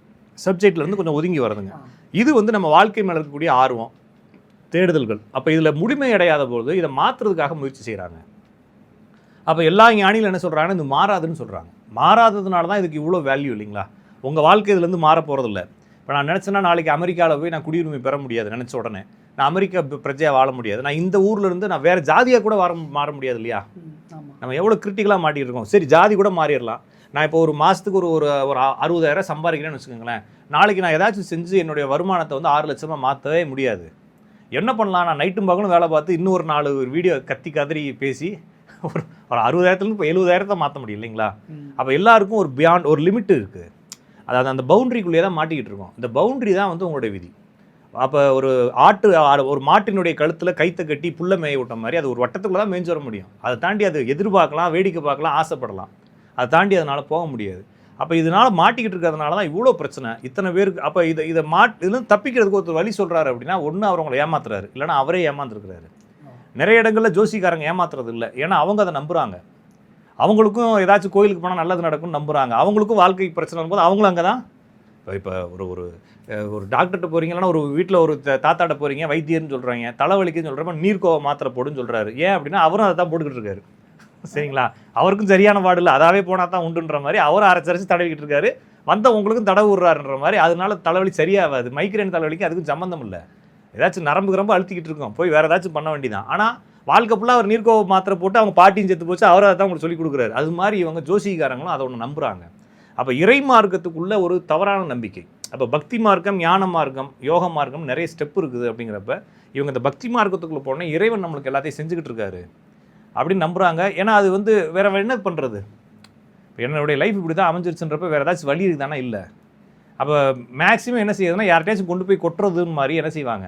சப்ஜெக்ட்ல இருந்து கொஞ்சம் ஒதுங்கி வருதுங்க. இது வந்து நம்ம வாழ்க்கை மேல இருக்கக்கூடிய ஆர்வம் தேடுதல்கள். அப்போ இதில் முழுமை அடையாத போது இதை மாற்றுறதுக்காக முயற்சி செய்கிறாங்க அப்போ எல்லா ஞானிகளும் என்ன சொல்கிறாங்கன்னா இது மாறாதுன்னு சொல்கிறாங்க மாறாததுனால தான் இதுக்கு இவ்வளோ வேல்யூ இல்லைங்களா? உங்கள் வாழ்க்கை இதுலேருந்து மாற போகிறதில்ல இப்போ நான் நினச்சேன்னா நாளைக்கு அமெரிக்காவில் போய் நான் குடியுரிமை பெற முடியாது நினச்ச உடனே. நான் அமெரிக்கா பிரஜையாக வாழ முடியாது. நான் இந்த ஊர்ல இருந்து நான் வேறு ஜாதியாக கூட வர மாற முடியாது இல்லையா? நம்ம எவ்வளோ கிரிட்டிக்கலாக மாட்டிட்டு இருக்கோம். சரி ஜாதி கூட மாறிடலாம். நான் இப்போ ஒரு மாதத்துக்கு ஒரு ஒரு ஒரு அறுபதாயிரம் சம்பாதிக்கிறேன்னு வச்சுக்கோங்களேன். நாளைக்கு நான் ஏதாச்சும் செஞ்சு என்னுடைய வருமானத்தை வந்து ஆறு லட்சமாக மாற்றவே முடியாது. என்ன பண்ணலாம்? நான் நைட்டும் பகலும் வேலை பார்த்து இன்னும் ஒரு நாலு வீடியோ கத்தி கதறி பேசி ஒரு ஒரு அறுபதாயிரத்துலேருந்து இப்போ எழுபதாயிரத்தை மாற்ற முடியும் இல்லைங்களா. அப்போ எல்லாருக்கும் ஒரு பியாண்ட் ஒரு லிமிட் இருக்குது அதாவது அந்த பவுண்டரிக்குள்ளேயே தான் மாட்டிக்கிட்டு இருக்கோம். இந்த பவுண்டரி தான் வந்து உங்களுடைய விதி. அப்போ ஒரு ஆட்டு ஒரு மாட்டினுடைய கழுத்தில் கைத்தை கட்டி புல்ல மேய விட்ட மாதிரி அது ஒரு வட்டத்துக்குள்ள தான் மேய்ஞ்சு வர முடியும். அதை தாண்டி அது எதிர்பார்க்கலாம் வேடிக்கை பார்க்கலாம் ஆசைப்படலாம். அதை தாண்டி அதனால் போக முடியாது. அப்போ இதனால் மாட்டிக்கிட்டு இருக்கிறதுனால தான் இவ்வளோ பிரச்சனை. இத்தனை பேருக்கு அப்போ இதை இதை மாட் இதுலேருந்து தப்பிக்கிறதுக்கு ஒருத்தர் வழி சொல்கிறாரு அப்படின்னா ஒன்று அவர் உங்களை ஏமாத்துறாரு. இல்லைன்னா அவரே ஏமாந்துருக்கிறாரு. நிறைய இடங்களில் ஜோசிக்காரங்க ஏமாத்துறது இல்லை. ஏன்னா அவங்க அதை நம்புகிறாங்க அவங்களுக்கும் ஏதாச்சும் கோயிலுக்கு போனால் நல்லது நடக்கும்னு நம்புகிறாங்க அவங்களுக்கும் வாழ்க்கை பிரச்சனை வரும்போது அவங்களும் அங்கே தான் இப்போ இப்போ ஒரு ஒரு ஒரு டாக்டர்கிட்ட போகிறீங்கன்னா ஒரு வீட்டில் ஒரு தாத்தாட்ட போகிறீங்க வைத்தியர்னு சொல்கிறாங்க தலைவலிக்குன்னு சொல்கிறப்ப நீர்க்கோ மாத்திரை போடுன்னு சொல்கிறாரு ஏன் அப்படின்னா அவரும் அதை தான் போட்டுக்கிட்டு இருக்காரு. சரிங்களா? அவருக்கும் சரியான பாடு இல்லை. அதாவே போனால் தான் உண்டுன்ற மாதிரி அவரும் அரைச்சரைச்சு தடவிக்கிட்டு இருக்காரு. வந்த உங்களுக்கும் தடவு விடுறாருன்ற மாதிரி அதனால தலைவலி சரியாகாது. மைக்ரேன் தலைவலிக்கு அதுக்கும் சம்மந்தம் இல்லை. ஏதாச்சும் நரம்பு கிரம்பு அழுத்திக்கிட்டு இருக்கோம். போய் வேறு ஏதாச்சும் பண்ண வேண்டியதான் ஆனால் வாழ்க்கை ஃபுல்லாக அவர் நீர்க்கோவ மாத்திரை போட்டு அவங்க பாட்டியும் செத்து போச்சு. அவர் அதை தான் உங்களுக்கு சொல்லிக் கொடுக்குறாரு. அது மாதிரி இவங்க ஜோசிகாரங்களும் அதை ஒன்று நம்புகிறாங்க அப்போ இறை மார்க்கத்துக்குள்ள ஒரு தவறான நம்பிக்கை. அப்போ பக்தி மார்க்கம் ஞான மார்க்கம் யோக மார்க்கம் நிறைய ஸ்டெப் இருக்குது அப்படிங்கிறப்ப இவங்க இந்த பக்தி மார்க்கத்துக்குள்ளே போனால் இறைவன் நம்மளுக்கு எல்லாத்தையும் செஞ்சுக்கிட்டு இருக்காரு. அப்படின்னு நம்புகிறாங்க ஏன்னா அது வந்து வேற என்ன பண்ணுறது என்னுடைய லைஃப் இப்படி தான் அமைஞ்சிருச்சுன்றப்ப வேறு ஏதாச்சும் வழி இருக்குதானா? இல்லை. அப்போ மேக்ஸிமம் என்ன செய்யுதுன்னா யார்கிட்டயாச்சும் கொண்டு போய் கொட்டுறதுன்னு மாதிரி என்ன செய்வாங்க?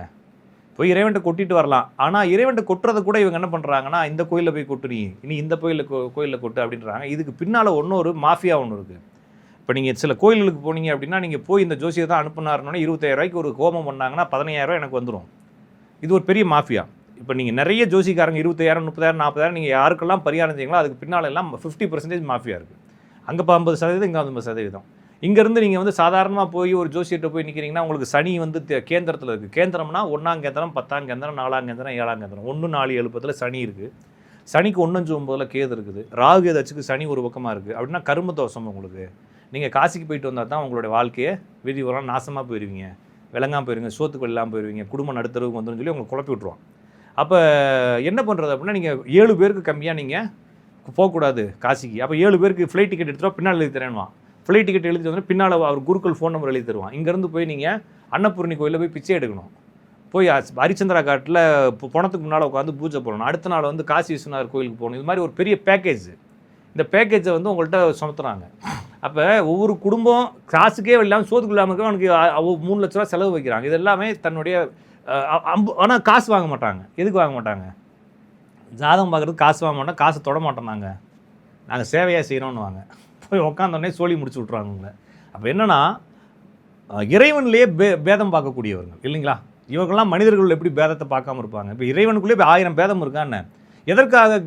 போய் இறைவன்ட்ட கொட்டிட்டு வரலாம். ஆனால் இறைவன்ட்ட கொட்டுறதை கூட இவங்க என்ன பண்ணுறாங்கன்னா இந்த கோயிலில் போய் கொட்டு நீ. இனி இந்த கோயிலில் கோயிலில் கொட்டு அப்படின்றாங்க. இதுக்கு பின்னால் ஒன்னொரு மாஃபியா ஒன்று இருக்குது இப்போ நீங்கள் சில கோயில்களுக்கு போனீங்க அப்படின்னா நீங்கள் போய் இந்த ஜோசியை தான் அனுப்புனாருனோடனே இருபத்தாயிரம் ரூபாய்க்கு ஒரு ஹோமம் பண்ணாங்கன்னா பதினையாயிரம் ரூபாய் எனக்கு வந்துடும் இது ஒரு பெரிய மாஃபியா. இப்போ நீங்கள் நிறைய ஜோசிக்காரங்க இருபத்தாயிரம் முப்பதாயிரம் நாற்பதாயிரம் நீங்கள் யாருக்கெல்லாம் பரிகாரம் செய்யுங்களோ அதுக்கு பின்னால் எல்லாம் ஃபிஃப்டி பர்சன்டேஜ் மாஃபியா இருக்குது அங்கே இப்போ ஐம்பது சதவீதம் இங்கே ஐம்பது சதவீதம். இங்கேருந்து நீங்கள் வந்து சாதாரணமாக போய் ஒரு ஜோசியர்கிட்ட போய் நிற்கிறீங்கன்னா உங்களுக்கு சனி வந்து கேந்திரத்தில் இருக்குது கேந்திரம்னா ஒன்றாம் கேந்திரம் பத்தாம் கேந்திரம் நாலாம் கேந்திரம் ஏழாம் கேந்திரம். ஒன்று நாலு எழுப்பத்தில் சனி இருக்குது சனிக்கு ஒன்றஞ்சு ஒம்பதில் கேது இருக்குது. ராகு ஏதாச்சுக்கு சனி ஒரு பக்கமாக இருக்குது அப்படின்னா கரும தோஷம் உங்களுக்கு. நீங்கள் காசிக்கு போயிட்டு வந்தால் தான் உங்களுடைய வாழ்க்கையை விதி உரம் நாசமாக போயிடுவீங்க விளங்காம போயிருவீங்க சோத்துக்கு இல்லாமல் போயிடுவீங்க குடும்பம் நடுத்தரவுக்கு வந்துடும் சொல்லி உங்களை குழப்பி விட்ருவான் அப்போ என்ன பண்ணுறது அப்படின்னா நீங்கள் ஏழு பேருக்கு கம்மியாக நீங்கள் போகக்கூடாது காசிக்கு. அப்போ ஏழு பேருக்கு ஃப்ளைட் டிக்கெட் எடுத்துகிட்டு பின்னால் எழுதி தரேன்வான் ஃப்ளைட் டிக்கெட் எழுதி வந்து பின்னால் அவர் குருக்கள் ஃபோன் நம்பர் எழுதி தருவான். இங்கேருந்து போய் நீங்கள் அன்னபூர்ணி கோயிலில் போய் பிச்சை எடுக்கணும். போய் ஹரிச்சந்திரா காட்டில் பணத்துக்கு முன்னால் உட்காந்து பூஜை போடணும். அடுத்த நாள் வந்து காசி விஸ்வநாதர் கோயிலுக்கு போகணும். இது மாதிரி ஒரு பெரிய பேக்கேஜ் இந்த பேக்கேஜை வந்து உங்கள்கிட்ட சுமத்துறாங்க. அப்போ ஒவ்வொரு குடும்பம் காசுக்கே இல்லாமல் சோத்துக்கு இல்லாமல் அவனுக்கு அவ- மூணு லட்ச ரூபா செலவு வைக்கிறாங்க. இது எல்லாமே தன்னுடைய அம்பு ஆனால் காசு வாங்க மாட்டாங்க. எதுக்கு வாங்க மாட்டாங்க? ஜாதகம் பார்க்குறது காசு வாங்க மாட்டோம் காசு தொட மாட்டோம் நாங்கள் நாங்கள் சேவையாக செய்கிறோன்னு வாங்க போய் உக்காந்தோடனே சோழி முடிச்சு விட்ருவாங்க உங்களை அப்போ என்னென்னா இறைவன்லேயே பே பேதம் பார்க்கக்கூடியவர்கள் இல்லைங்களா? இவங்கெல்லாம் மனிதர்கள் எப்படி பேதத்தை பார்க்காம இருப்பாங்க? இப்போ இறைவனுக்குள்ளே இப்போ ஆயிரம் பேதம் இருக்கான்னு எதற்காக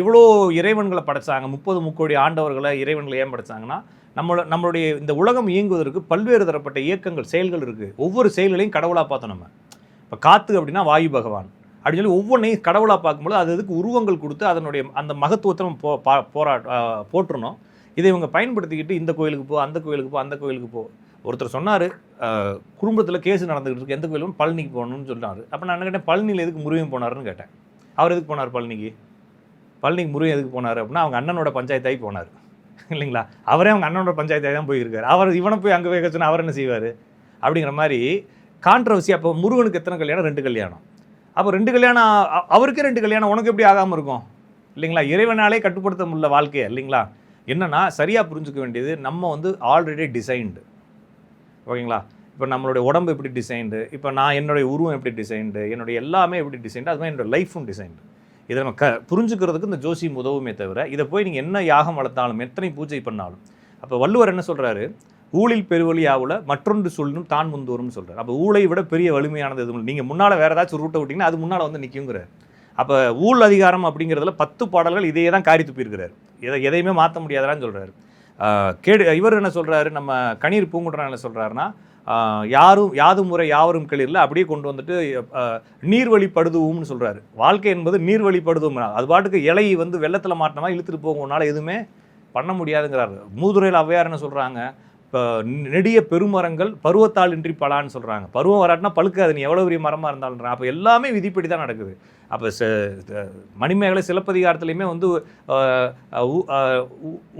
இவ்வளோ இறைவன்களை படைச்சாங்க? முப்பது முக்கோடி ஆண்டவர்களை இறைவன்களை ஏன் படைச்சாங்கன்னா நம்மளோட நம்மளுடைய இந்த உலகம் இயங்குவதற்கு பல்வேறு தரப்பட்ட இயக்கங்கள் செயல்கள் இருக்குது ஒவ்வொரு செயல்களையும் கடவுளாக பார்த்தோம் நம்ம. இப்போ காற்று அப்படின்னா வாயு பகவான். அப்படின்னு சொல்லி ஒவ்வொன்றையும் கடவுளாக பார்க்கும்போது அது அதுக்கு உருவங்கள் கொடுத்து அதனுடைய அந்த மகத்துவத்தை நம்ம போ பா போரா போற்றணும் இதை இவங்க பயன்படுத்திக்கிட்டு இந்த கோயிலுக்கு போ அந்த கோயிலுக்கு போ அந்த கோயிலுக்கு போ. ஒருத்தர் சொன்னார் குடும்பத்தில் கேஸ் நடந்துகிட்டு இருக்கு. எந்த கோயிலும் பழனிக்கு போகணும்னு சொன்னார். அப்போ நான் என்ன கேட்டேன் பழனியில் எதுக்கு முருகன் போனாருன்னு கேட்டேன். அவர் எதுக்கு போனார் பழனிக்கு? பழனிக்கு முருகன் எதுக்கு போனார் அப்படின்னா அவங்க அண்ணனோட பஞ்சாயத்தாகி போனார். இல்லைங்களா? அவரே அவங்க அண்ணனோட பஞ்சாயத்தாகி தான் போயிருக்காரு. அவர் இவனை போய் அங்கே வைக்க அவர் என்ன செய்வார்? அப்படிங்கிற மாதிரி கான்ட்ரவர்சி அப்போ முருகனுக்கு எத்தனை கல்யாணம்? ரெண்டு கல்யாணம். அப்போ ரெண்டு கல்யாணம் அவருக்கே ரெண்டு கல்யாணம். உனக்கு எப்படி ஆகாமல் இருக்கும்? இல்லைங்களா? இறைவனாலே கட்டுப்படுத்த முடியல வாழ்க்கையை இல்லைங்களா? என்னென்னா சரியாக புரிஞ்சுக்க வேண்டியது நம்ம வந்து ஆல்ரெடி டிசைன்டு ஓகேங்களா? இப்போ நம்மளுடைய உடம்பு எப்படி டிசைன்டு இப்போ நான் என்னுடைய உருவம் எப்படி டிசைன்டு என்னுடைய எல்லாமே எப்படி டிசைன்டு அது மாதிரி என்னோட லைஃபும் டிசைன்டு இதை நம்ம க புரிஞ்சுக்கிறதுக்கு இந்த ஜோசியம் உதவுமே தவிர இதை போய் நீங்கள் என்ன யாகம் வளர்த்தாலும் எத்தனை பூஜை பண்ணாலும். அப்போ வள்ளுவர் என்ன சொல்கிறாரு ஊழில் பெருவழி ஆவுல மற்றொன்று சொல்லும் தான் முந்தோறும்னு சொல்கிறார் அப்போ ஊழை விட பெரிய வலிமையானது எதுவும் நீங்கள் முன்னால் வேறு ஏதாச்சும் ரூட்டை விட்டிங்கன்னா அது முன்னால் வந்து நிற்குங்கிறார் அப்போ ஊழ் அதிகாரம் அப்படிங்கிறதுல பத்து பாடல்கள் இதையே தான் காரி துப்பியிருக்கிறார். எதை எதையுமே மாற்ற முடியாதான்னு சொல்கிறாரு கேடு இவர் என்ன சொல்கிறாரு நம்ம கணீர் பூங்குன்றன் என்ன சொல்கிறாருன்னா யாரும் யாது முறை யாவரும் கிளிரில் அப்படியே கொண்டு வந்துட்டு ஆஹ், நீர்வழிப்படுதுவும்னு சொல்கிறாரு வாழ்க்கை என்பது நீர்வழிப்படுதுவும் அது பாட்டுக்கு இலை வந்து வெள்ளத்தில் மாட்டினமா இழுத்துட்டு போகும். எதுவுமே பண்ண முடியாதுங்கிறாரு. மூதுரையில் ஔவையார் என்ன சொல்கிறாங்க இப்போ நெடிய பெருமரங்கள் பருவத்தால் இன்றி பலான்னு சொல்கிறாங்க பருவம் வராட்டினா பழுக்காது. நீ எவ்வளோ பெரிய மரமாக இருந்தாலும் அப்போ எல்லாமே விதிப்படி தான் நடக்குது. அப்போ மணிமேகலை சிலப்பதிகாரத்துலையுமே வந்து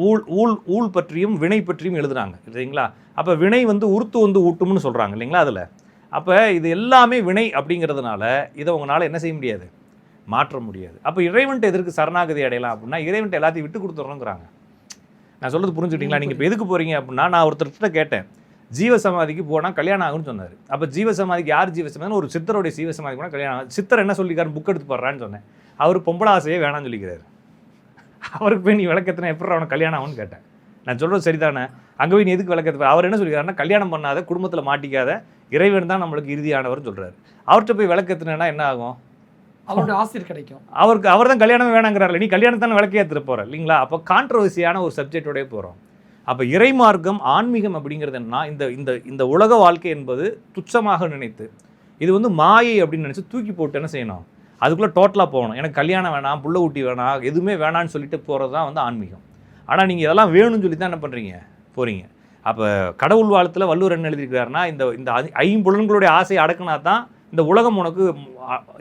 ஊழ் ஊழ் ஊழ் பற்றியும் வினை பற்றியும் எழுதுறாங்க இல்லைங்களா அப்போ வினை வந்து உருத்து வந்து ஊட்டும்னு சொல்கிறாங்க இல்லைங்களா அதில்? அப்போ இது எல்லாமே வினை அப்படிங்கிறதுனால இதை உங்களால் என்ன செய்ய முடியாது? மாற்ற முடியாது. அப்போ இறைவன்ட்ட எதற்கு சரணாகதி அடையலாம் அப்படின்னா இறைவன்ட்ட எல்லாத்தையும் விட்டு கொடுத்துட்றோங்கிறாங்க நான் சொல்றது புரிஞ்சுக்கிட்டீங்களா? நீங்கள் இப்போ எதுக்கு போகிறீங்க அப்படின்னா நான் ஒருத்தர்கிட்ட கேட்டேன். ஜீவ சமாதிக்கு போனால் கல்யாணம் ஆகும்னு சொன்னார். அப்போ ஜீவ சமாதிக்கு யார் ஜீவ சமாதி ஒரு சித்தருடைய ஜீவ சமாதி போனால் கல்யாணம் ஆகும். சித்தர் என்ன சொல்லிக்காரு? புக் எடுத்து போடுறான்னு சொன்னேன். அவர் பொம்பளை ஆசையே வேணாம்னு சொல்லிக்கிறாரு. அவருக்கு போய் நீ விளக்கத்தின எப்படி அவனுக்கு கல்யாணம் ஆகும்னு கேட்டேன். நான் சொல்கிறது சரிதானே? அங்கே போய் நீ எதுக்கு விளக்கத்து அவர் என்ன சொல்லிக்கிறாருன்னா கல்யாணம் பண்ணாத குடும்பத்தில் மாட்டிக்காத இறைவன் தான் நம்மளுக்கு இறுதியானவர்னு சொல்கிறாரு அவர்கிட்ட போய் விளக்கத்தினா என்ன ஆகும்? அவருடைய ஆசிரியர் கிடைக்கும். அவருக்கு அவர் தான் கல்யாணமே வேணாங்கிறாரு நீ கல்யாணம் தானே விளக்கே ஏற்றுட்டு போகிற இல்லைங்களா? அப்போ கான்ட்ரவர்சியான ஒரு சப்ஜெக்டோடய போகிறோம் அப்போ இறைமார்க்கம் ஆன்மீகம் அப்படிங்கிறது என்னன்னா இந்த இந்த இந்த உலக வாழ்க்கை என்பது துச்சமாக நினைத்து இது வந்து மாயை அப்படின்னு நினச்சி தூக்கி போட்டு என்ன செய்யணும்? அதுக்குள்ளே டோட்டலாக போகணும். எனக்கு கல்யாணம் வேணாம் புள்ள ஊட்டி வேணாம் எதுவுமே வேணான்னு சொல்லிட்டு போகிறது தான் வந்து ஆன்மீகம். ஆனால் நீங்கள் இதெல்லாம் வேணும்னு சொல்லி தான் என்ன பண்ணுறீங்க போகிறீங்க அப்போ கடவுள் வாழ்த்தில் வள்ளுவர் என்ன எழுதியிருக்கிறாருன்னா இந்த இந்த ஐ- ஐம்புலன்களுடைய ஆசையை அடக்குனா தான் இந்த உலகம் உனக்கு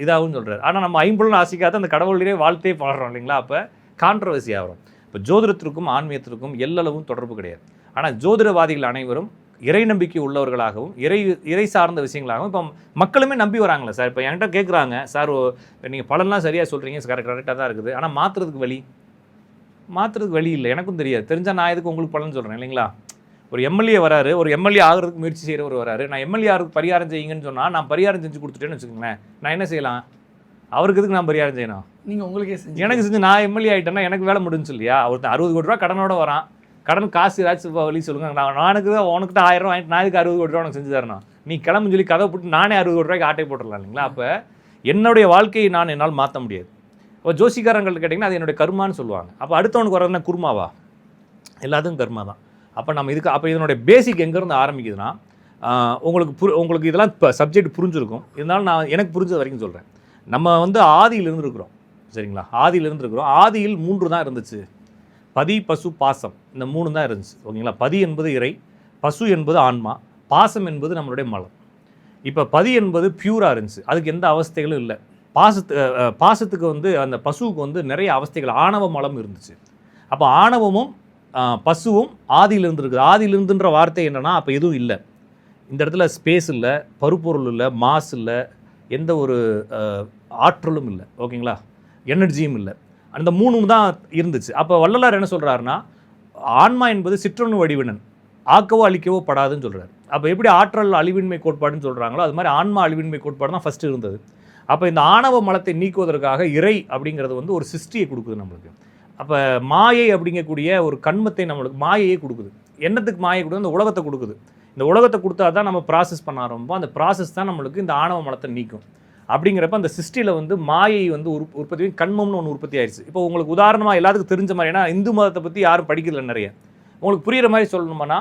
இதாகும்னு சொல்கிறார் ஆனால் நம்ம ஐம்புலன் ஆசைக்காக அந்த கடவுளிலே வாழ்த்தே பாடுறோம் இல்லைங்களா? அப்போ கான்ட்ரவர்சி ஆகிறோம் இப்போ ஜோதிடத்திற்கும் ஆன்மீகத்திற்கும் எல்லளவும் தொடர்பு கிடையாது. ஆனால் ஜோதிடவாதிகள் அனைவரும் இறை நம்பிக்கை உள்ளவர்களாகவும் இறை இறை சார்ந்த விஷயங்களாகவும் இப்போ மக்களுமே நம்பி வராங்களே சார். இப்போ என்கிட்ட கேட்குறாங்க சார் நீங்கள் பலன்லாம் சரியாக சொல்கிறீங்க கரெக்ட் கரெக்டாக தான் இருக்குது. ஆனால் மாற்றுறதுக்கு வழி மாற்றுறதுக்கு வழி இல்லை. எனக்கும் தெரியாது. தெரிஞ்சால் நான் எதுக்கு உங்களுக்கு பலன் சொல்கிறேன் இல்லைங்களா? ஒரு எம்எல்ஏ வராரு ஒரு எம்எல்ஏ ஆகிறதுக்கு முயற்சி செய்கிறவர் வராரு. நான் எம்எல்ஏ ஆகிறதுக்கு பரிகாரம் செய்யுங்கன்னு சொன்னால் நான் பரிகாரம் செஞ்சு கொடுத்துட்டேன்னு வச்சுக்கோங்களேன். நான் என்ன செய்யலாம்? அவருக்கு எதுக்கு நான் பரிகாரம் செய்யணும்? நீங்க உங்களுக்கே செஞ்சு எனக்கு செஞ்சு நான் எம்எல்ஏ ஆகிட்டேன்னா எனக்கு வேலை முடிஞ்சு இல்லையா? ஒருத்தன் அறுபது கோடி ரூபா கடனோட வரான். கடன் காசு ஏதாச்சும் வழி சொல்லுங்க. நான் நானுக்கு தான் உனக்கிட்ட ஆயிரம் ரூபா வாங்கிட்டு நான் இதுக்கு அறுபது கோடி ரூபா உனக்கு செஞ்சு தரணும். நீ கிளம்பு சொல்லி கதை போட்டு நானே அறுபது கோடி ரூபாய்க்கு ஆட்டை போட்டுடலாம் இல்லைங்களா? அப்போ என்னுடைய வாழ்க்கையை நான் என்னால் மாற்ற முடியாது. இப்போ ஜோசிக்காரங்கள்ட்ட கேட்டிங்கன்னா அது என்னுடைய கர்மான்னு சொல்லுவாங்க. அப்போ அடுத்தவனுக்கு வர்றதுனா குருமாவா? எல்லாத்துக்கும் கர்மா தான். அப்போ நம்ம இதுக்கு அப்போ இதனுடைய பேசிக் எங்கேருந்து ஆரம்பிக்குதுன்னா உங்களுக்கு புரி உங்களுக்கு இதெல்லாம் இப்போ சப்ஜெக்ட் புரிஞ்சிருக்கும். இருந்தாலும் நான் எனக்கு புரிஞ்சது வரைக்கும் சொல்கிறேன் நம்ம வந்து ஆதியிலிருந்து இருக்கிறோம் சரிங்களா? ஆதியிலிருந்து இருக்கிறோம் ஆதியில் மூன்று தான் இருந்துச்சு. பதி பசு பாசம். இந்த மூணு தான் இருந்துச்சு. ஓகேங்களா? பதி என்பது இறை பசு என்பது ஆன்மா பாசம் என்பது நம்மளுடைய மலம். இப்போ பதி என்பது பியூராக இருந்துச்சு. அதுக்கு எந்த அவஸ்தைகளும் இல்லை. பாசத்து பாசத்துக்கு வந்து அந்த பசுவுக்கு வந்து நிறைய அவஸ்தைகள் ஆணவ மலம் இருந்துச்சு. அப்போ ஆணவமும் பசுவும் ஆதியிலிருந்து இருக்குது ஆதியிலிருந்துன்ற வார்த்தை என்னென்னா அப்போ எதுவும் இல்லை. இந்த இடத்துல ஸ்பேஸ் இல்லை பருப்பொருள் இல்லை மாஸ் இல்லை எந்த ஒரு ஆற்றலும் இல்லை. ஓகேங்களா? எனர்ஜியும் இல்லை. அந்த மூணும் தான் இருந்துச்சு. அப்போ வள்ளலார் என்ன சொல்கிறாருன்னா ஆன்மா என்பது சிற்றணு வடிவினன். ஆக்கவோ அழிக்கவோ படாதுன்னு சொல்கிறார் அப்போ எப்படி ஆற்றல் அழிவின்மை கோட்பாடுன்னு சொல்கிறாங்களோ அது மாதிரி ஆன்மா அழிவின்மை கோட்பாடு தான் ஃபஸ்ட்டு இருந்தது. அப்போ இந்த ஆணவ மலத்தை நீக்குவதற்காக இறை அப்படிங்கிறது வந்து ஒரு சிருஷ்டியை கொடுக்குது நம்மளுக்கு. அப்போ மாயை அப்படிங்கக்கூடிய ஒரு கண்மத்தை நம்மளுக்கு மாயையே கொடுக்குது. என்னத்துக்கு மாயை கொடுக்குது? அந்த உலகத்தை கொடுக்குது. இந்த உலகத்தை கொடுத்தா தான் நம்ம ப்ராசஸ் பண்ண ஆரம்பிப்போம். அந்த ப்ராசஸ் தான் நம்மளுக்கு இந்த ஆணவ மலத்தை நீக்கும். அப்படிங்கிறப்ப அந்த சிஸ்டியில் வந்து மாயை வந்து உற் உற்பத்தி கண்மம்னு ஒன்று உற்பத்தி ஆயிடுச்சு இப்போ உங்களுக்கு உதாரணமாக எல்லாத்துக்கும் தெரிஞ்ச மாதிரி ஏன்னா இந்து மதத்தை பற்றி யாரும் படிக்கல நிறைய. உங்களுக்கு புரிகிற மாதிரி சொல்லணும்னா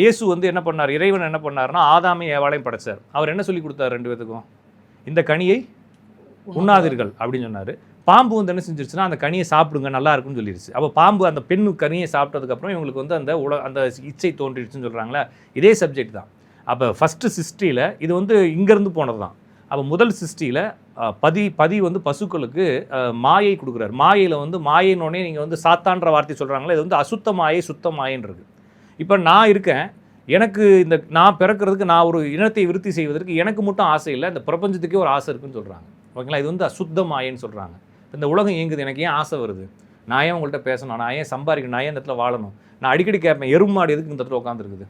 இயேசு வந்து என்ன பண்ணார்? இறைவன் என்ன பண்ணாருன்னா ஆதாமை ஏவாளையும் படைச்சார். அவர் என்ன சொல்லி கொடுத்தாரு ரெண்டு பேத்துக்கும்? இந்த கனியை உண்ணாதீர்கள் அப்படின்னு சொன்னார். பாம்பு வந்து என்ன செஞ்சிருச்சுன்னா அந்த கனியை சாப்பிடுங்க நல்லா இருக்குன்னு சொல்லிடுச்சு அப்போ பாம்பு அந்த பெண்ணு கனியை சாப்பிட்டதுக்கப்புறம் இவங்களுக்கு வந்து அந்த உல அந்த இச்சை தோன்றிடுச்சுன்னு சொல்கிறாங்களே இதே சப்ஜெக்ட் தான். அப்போ ஃபஸ்ட்டு சிஸ்டியில் இது வந்து இங்கேருந்து போனது தான் அப்போ முதல் சிஸ்டியில் பதி பதி வந்து பசுக்களுக்கு மாயை கொடுக்குறாரு. மாயையில் வந்து மாயினோடனே நீங்கள் வந்து சாத்தான்ற வார்த்தை சொல்கிறாங்களே இது வந்து அசுத்த மாயை சுத்த மாயின்றது இப்போ நான் இருக்கேன் எனக்கு இந்த நான் பிறக்கிறதுக்கு நான் ஒரு இனத்தை விருத்தி செய்வதற்கு எனக்கு மட்டும் ஆசை இல்லை இந்த பிரபஞ்சத்துக்கே ஒரு ஆசை இருக்குன்னு சொல்கிறாங்க ஓகேங்களா? இது வந்து அசுத்த மாயன்னு சொல்கிறாங்க இந்த உலகம் இயங்குது எனக்கு ஏன் ஆசை வருது? நான் ஏன் உங்கள்கிட்ட பேசணும்? நான் ஏன் சம்பாதிக்கணும்? நான் ஏன் இந்த இடத்துல வாழணும்? நான் அடிக்கடி கேட்பேன் எருமாடு எதுக்கு இந்த இடத்துல உட்காந்துருக்குது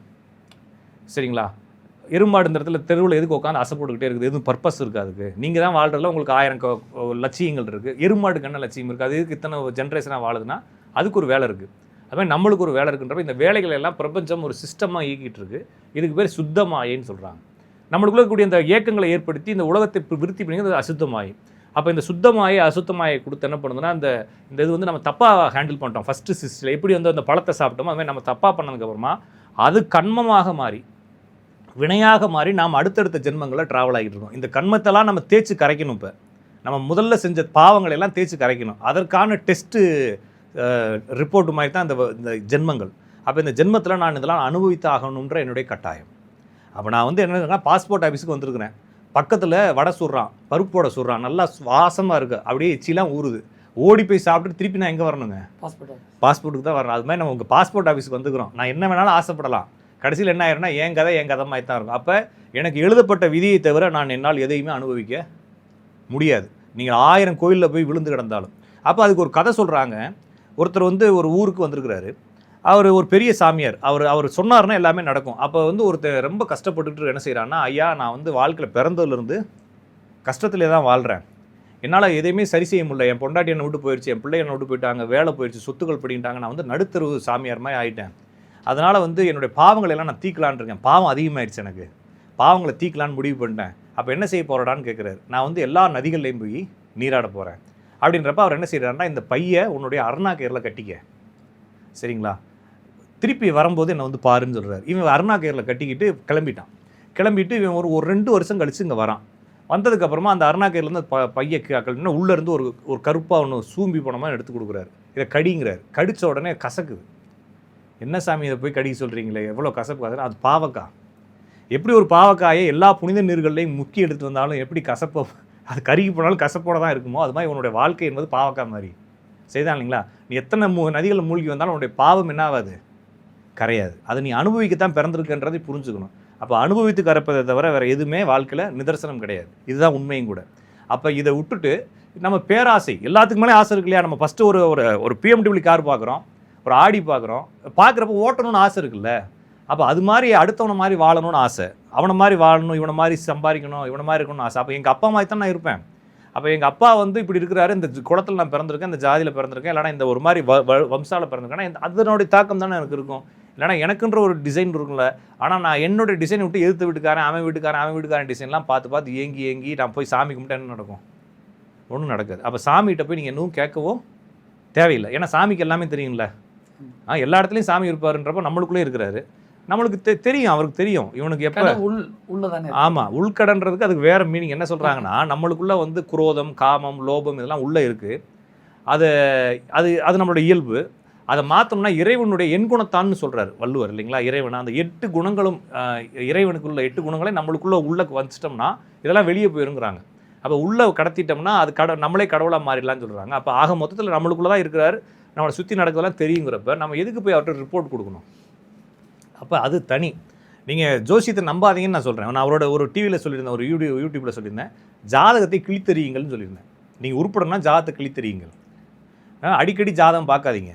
சரிங்களா? எருமாடு இந்த இடத்துல தெருவில் எதுக்கு உட்காந்து ஆசைப்பட்டுக்கிட்டே இருக்குது? எதுவும் பர்பஸ் இருக்குது அதுக்கு? நீங்கள் தான் வாழ்றதுல உங்களுக்கு ஆயிரம் லட்சியங்கள் இருக்குது எருமாடுக்கு என்ன லட்சியம் இருக்குது அது எதுக்கு இத்தனை ஜென்ரேஷனாக வாழுதுன்னா அதுக்கு ஒரு வேலை இருக்குது அது மாதிரி நம்மளுக்கு ஒரு வேலை இருக்குன்றப்ப இந்த வேலைகள் எல்லாம் பிரபஞ்சம் ஒரு சிஸ்டமாக இயக்கிட்டு இருக்கு. இதுக்கு பேர் சுத்தமாயேன்னு சொல்கிறாங்க நம்மளுக்குள்ள கூடிய இந்த இயக்கங்களை ஏற்படுத்தி இந்த உலகத்தை விருத்தி விருத்தி பண்ணி அசுத்தமாயி. அப்போ இந்த சுத்தமாயி அசுத்தமாயை கொடுத்து என்ன பண்ணுதுன்னா இந்த இந்த இது வந்து நம்ம தப்பாக ஹேண்டில் பண்ணிட்டோம். ஃபஸ்ட்டு சிஸ்டில் எப்படி வந்து அந்த பழத்தை சாப்பிட்டோமோ அதுமாதிரி நம்ம தப்பாக பண்ணதுக்கப்புறமா அது கண்மமாக மாறி வினையாக மாறி நாம் அடுத்தடுத்த ஜென்மங்களில் ட்ராவல் ஆகிட்டு இருக்கோம். இந்த கண்மத்தெல்லாம் நம்ம தேய்ச்சி கரைக்கணும் இப்போ. நம்ம முதல்ல செஞ்ச பாவங்களை எல்லாம் தேய்ச்சி கரைக்கணும். அதற்கான டெஸ்ட்டு ரிப்போர்ட் மாதிரி தான் இந்த வ- இந்த ஜென்மங்கள். அப்போ இந்த ஜென்மத்தில் நான் இதெல்லாம் அனுபவித்து ஆகணுன்ற என்னுடைய கட்டாயம். அப்போ நான் வந்து என்ன பாஸ்போர்ட் ஆஃபீஸுக்கு வந்திருக்கிறேன். பக்கத்தில் வடை சுடுறான் பருப்பு வடை சுடுறான் நல்லா வாசமாக இருக்குது அப்படியே எச்சிலாம் ஊறுது. ஓடி போய் சாப்பிட்டு திருப்பி நான் எங்கே வரணுங்க? பாஸ்போர்ட் பாஸ்போர்ட்டுக்கு தான் வரணும். அது மாதிரி நம்ம உங்கள் பாஸ்போர்ட் ஆஃபீஸுக்கு வந்துக்கிறோம். நான் என்ன வேணாலும் ஆசைப்படலாம். கடைசியில் என்ன ஆயிரும்னா என் கதை என் கதை மாதிரி தான் இருக்கும். அப்போ எனக்கு எழுதப்பட்ட விதியை தவிர நான் என்னால் எதையுமே அனுபவிக்க முடியாது. நீங்கள் ஆயிரம் கோயிலில் போய் விழுந்து கிடந்தாலும். அப்போ அதுக்கு ஒரு கதை சொல்கிறாங்க ஒருத்தர் வந்து ஒரு ஊருக்கு வந்திருக்கிறாரு. அவர் ஒரு பெரிய சாமியார். அவர் அவர் சொன்னார்னா எல்லாமே நடக்கும். அப்போ வந்து ஒருத்தர் ரொம்ப கஷ்டப்பட்டுட்டு என்ன செய்கிறான்னா ஐயா நான் வந்து வாழ்க்கையில் பிறந்ததுலேருந்து கஷ்டத்திலே தான் வாழ்கிறேன் என்னால் எதையுமே சரி செய்ய முடியல. என் பொண்டாட்டி என்னை விட்டு போயிடுச்சு என் பிள்ளை என்னை விட்டு போயிட்டாங்க வேலை போயிடுச்சு சொத்துக்கள் படிக்கிட்டாங்க நான் வந்து நடுத்தரு சாமியார் மாதிரி ஆயிட்டேன். அதனால் வந்து என்னுடைய பாவங்களை எல்லாம் நான் தீக்கலான்னு இருக்கேன். பாவம் அதிகமாயிருச்சு எனக்கு. பாவங்களை தீக்கலான்னு முடிவு பண்ணிட்டேன். அப்போ என்ன செய்ய போகிறடான்னு கேட்குறாரு நான் வந்து எல்லா நதிகள்லையும் போய் நீராட போகிறேன் அப்படின்றப்ப அவர் என்ன செய்கிறாருன்னா இந்த பையை உன்னுடைய அருணா கேரில் கட்டிக்க. சரிங்களா? திருப்பி வரும்போது என்னை வந்து பாருன்னு சொல்கிறார் இவன் அருணா கேரில் கட்டிக்கிட்டு கிளம்பிட்டான். கிளம்பிட்டு இவன் ஒரு ஒரு ரெண்டு வருஷம் கழித்து இங்கே வரான். வந்ததுக்கப்புறமா அந்த அருணா கேர்லேருந்து ப பைய கழினா உள்ளேருந்து ஒரு ஒரு கருப்பாக ஒன்று சூம்பி போன மாதிரி எடுத்து கொடுக்குறாரு. இதை கடிங்கிறார். கடித்த உடனே கசக்குது. என்ன சாமி இதை போய் கடிக்க சொல்கிறீங்களே எவ்வளோ கசப்பு கசப்பு அது பாவக்காய். எப்படி ஒரு பாவக்காயை எல்லா புனித நீர்களையும் முக்கி எடுத்து வந்தாலும் எப்படி கசப்போ அது கருகி போனாலும் கசப்போட தான் இருக்குமோ? அது மாதிரி உன்னுடைய வாழ்க்கை என்பது பாவக்காய் மாதிரி. செய்தான் இல்லைங்களா? நீ எத்தனை மூ நதிகளில் மூழ்கி வந்தாலும் உன்னுடைய பாவம் என்ன ஆகாது? கரையாது. அதை நீ அனுபவிக்கத்தான் பிறந்திருக்குன்றதை புரிஞ்சுக்கணும். அப்போ அனுபவித்து கறப்பதை தவிர வேறு எதுவுமே வாழ்க்கையில் நிதர்சனம் கிடையாது. இதுதான் உண்மையும் கூட. அப்போ இதை விட்டுட்டு நம்ம பேராசை எல்லாத்துக்கு மேலே ஆசை இருக்கு இல்லையா? நம்ம ஃபஸ்ட்டு ஒரு ஒரு ஒரு பிஎம்டபிள்யூ கார் பார்க்குறோம் ஒரு ஆடி பார்க்குறோம் பார்க்குறப்ப ஓட்டணும்னு ஆசை இருக்குல்ல? அப்போ அது மாதிரி அடுத்தவனை மாதிரி வாழணும்னு ஆசை. அவனை மாதிரி வாழணும் இவனை மாதிரி சம்பாதிக்கணும் இவனை மாதிரி இருக்கணும்னு ஆசை. அப்போ எங்கள் அப்பா மாதிரி தான் நான் இருப்பேன். அப்போ எங்கள் அப்பா வந்து இப்படி இருக்கிறாரு இந்த குளத்தில் நான் பிறந்திருக்கேன் இந்த ஜாதியில் பிறந்திருக்கேன் இல்லைனா இந்த ஒரு மாதிரி வ வ- பிறந்திருக்கேன் இந்த அதனுடைய தாக்கம் தானே எனக்கு இருக்கும். இல்லைனா எனக்குன்ற ஒரு டிசைன் இருக்கும்ல. ஆனால் நான் என்னோட டிசைனை விட்டு எதிர்த்து வீட்டுக்காரன் அவன் வீட்டுக்காரன் அவன் வீட்டுக்காரன் டிசைன்லாம் பார்த்து பார்த்து ஏங்கி ஏங்கி நான் போய் சாமி கும்பிட்டு என்ன நடக்கும்? ஒன்றும் நடக்காது. அப்போ சாமிகிட்ட போய் நீங்கள் இன்னும் கேட்கவும் தேவையில்லை. ஏன்னா சாமிக்கு எல்லாமே தெரியும்ல. ஆ எல்லா இடத்துலையும் சாமி இருப்பாருன்றப்ப நம்மளுக்குள்ளே இருக்கிறாரு. நம்மளுக்கு தெ தெரியும் அவருக்கு தெரியும். இவனுக்கு எப்போ உள் உள்ளதானே. ஆமாம் உள்கடன்றதுக்கு அதுக்கு வேற மீனிங் என்ன சொல்கிறாங்கன்னா நம்மளுக்குள்ள வந்து குரோதம் காமம் லோபம் இதெல்லாம் உள்ளே இருக்குது அது அது அது நம்மளோட இயல்பு. அதை மாற்றோம்னா இறைவனுடைய எண்குணத்தான்னு சொல்கிறார் வள்ளுவர் இல்லைங்களா? இறைவன் அந்த எட்டு குணங்களும் இறைவனுக்குள்ள எட்டு குணங்களை நம்மளுக்குள்ளே உள்ள வந்துட்டோம்னா இதெல்லாம் வெளியே போயிருங்கிறாங்க. அப்போ உள்ளே கடத்திட்டோம்னா அது கட நம்மளே கடவுளாக மாறிடலாம்னு சொல்கிறாங்க அப்போ ஆக மொத்தத்தில் நம்மளுக்குள்ளே தான் இருக்கிறாரு. நம்மளை சுற்றி நடக்கிறதெல்லாம் தெரியுங்கிறப்ப நம்ம எதுக்கு போய் அவர்கிட்ட ரிப்போர்ட் கொடுக்கணும்? அப்போ அது தனி. நீங்கள் ஜோசியத்தை நம்பாதீங்கன்னு நான் சொல்கிறேன் நான் அவரோட ஒரு டிவியில் சொல்லியிருந்தேன் ஒரு யூடியூப் யூடியூப்பில் சொல்லியிருந்தேன். ஜாதகத்தை கிழித்தெறியுங்கள்னு சொல்லியிருந்தேன். நீங்கள் உருப்படனா ஜாதகத்தை கிழித்தெறியுங்கள். ஆ, அடிக்கடி ஜாதகம் பார்க்காதீங்க.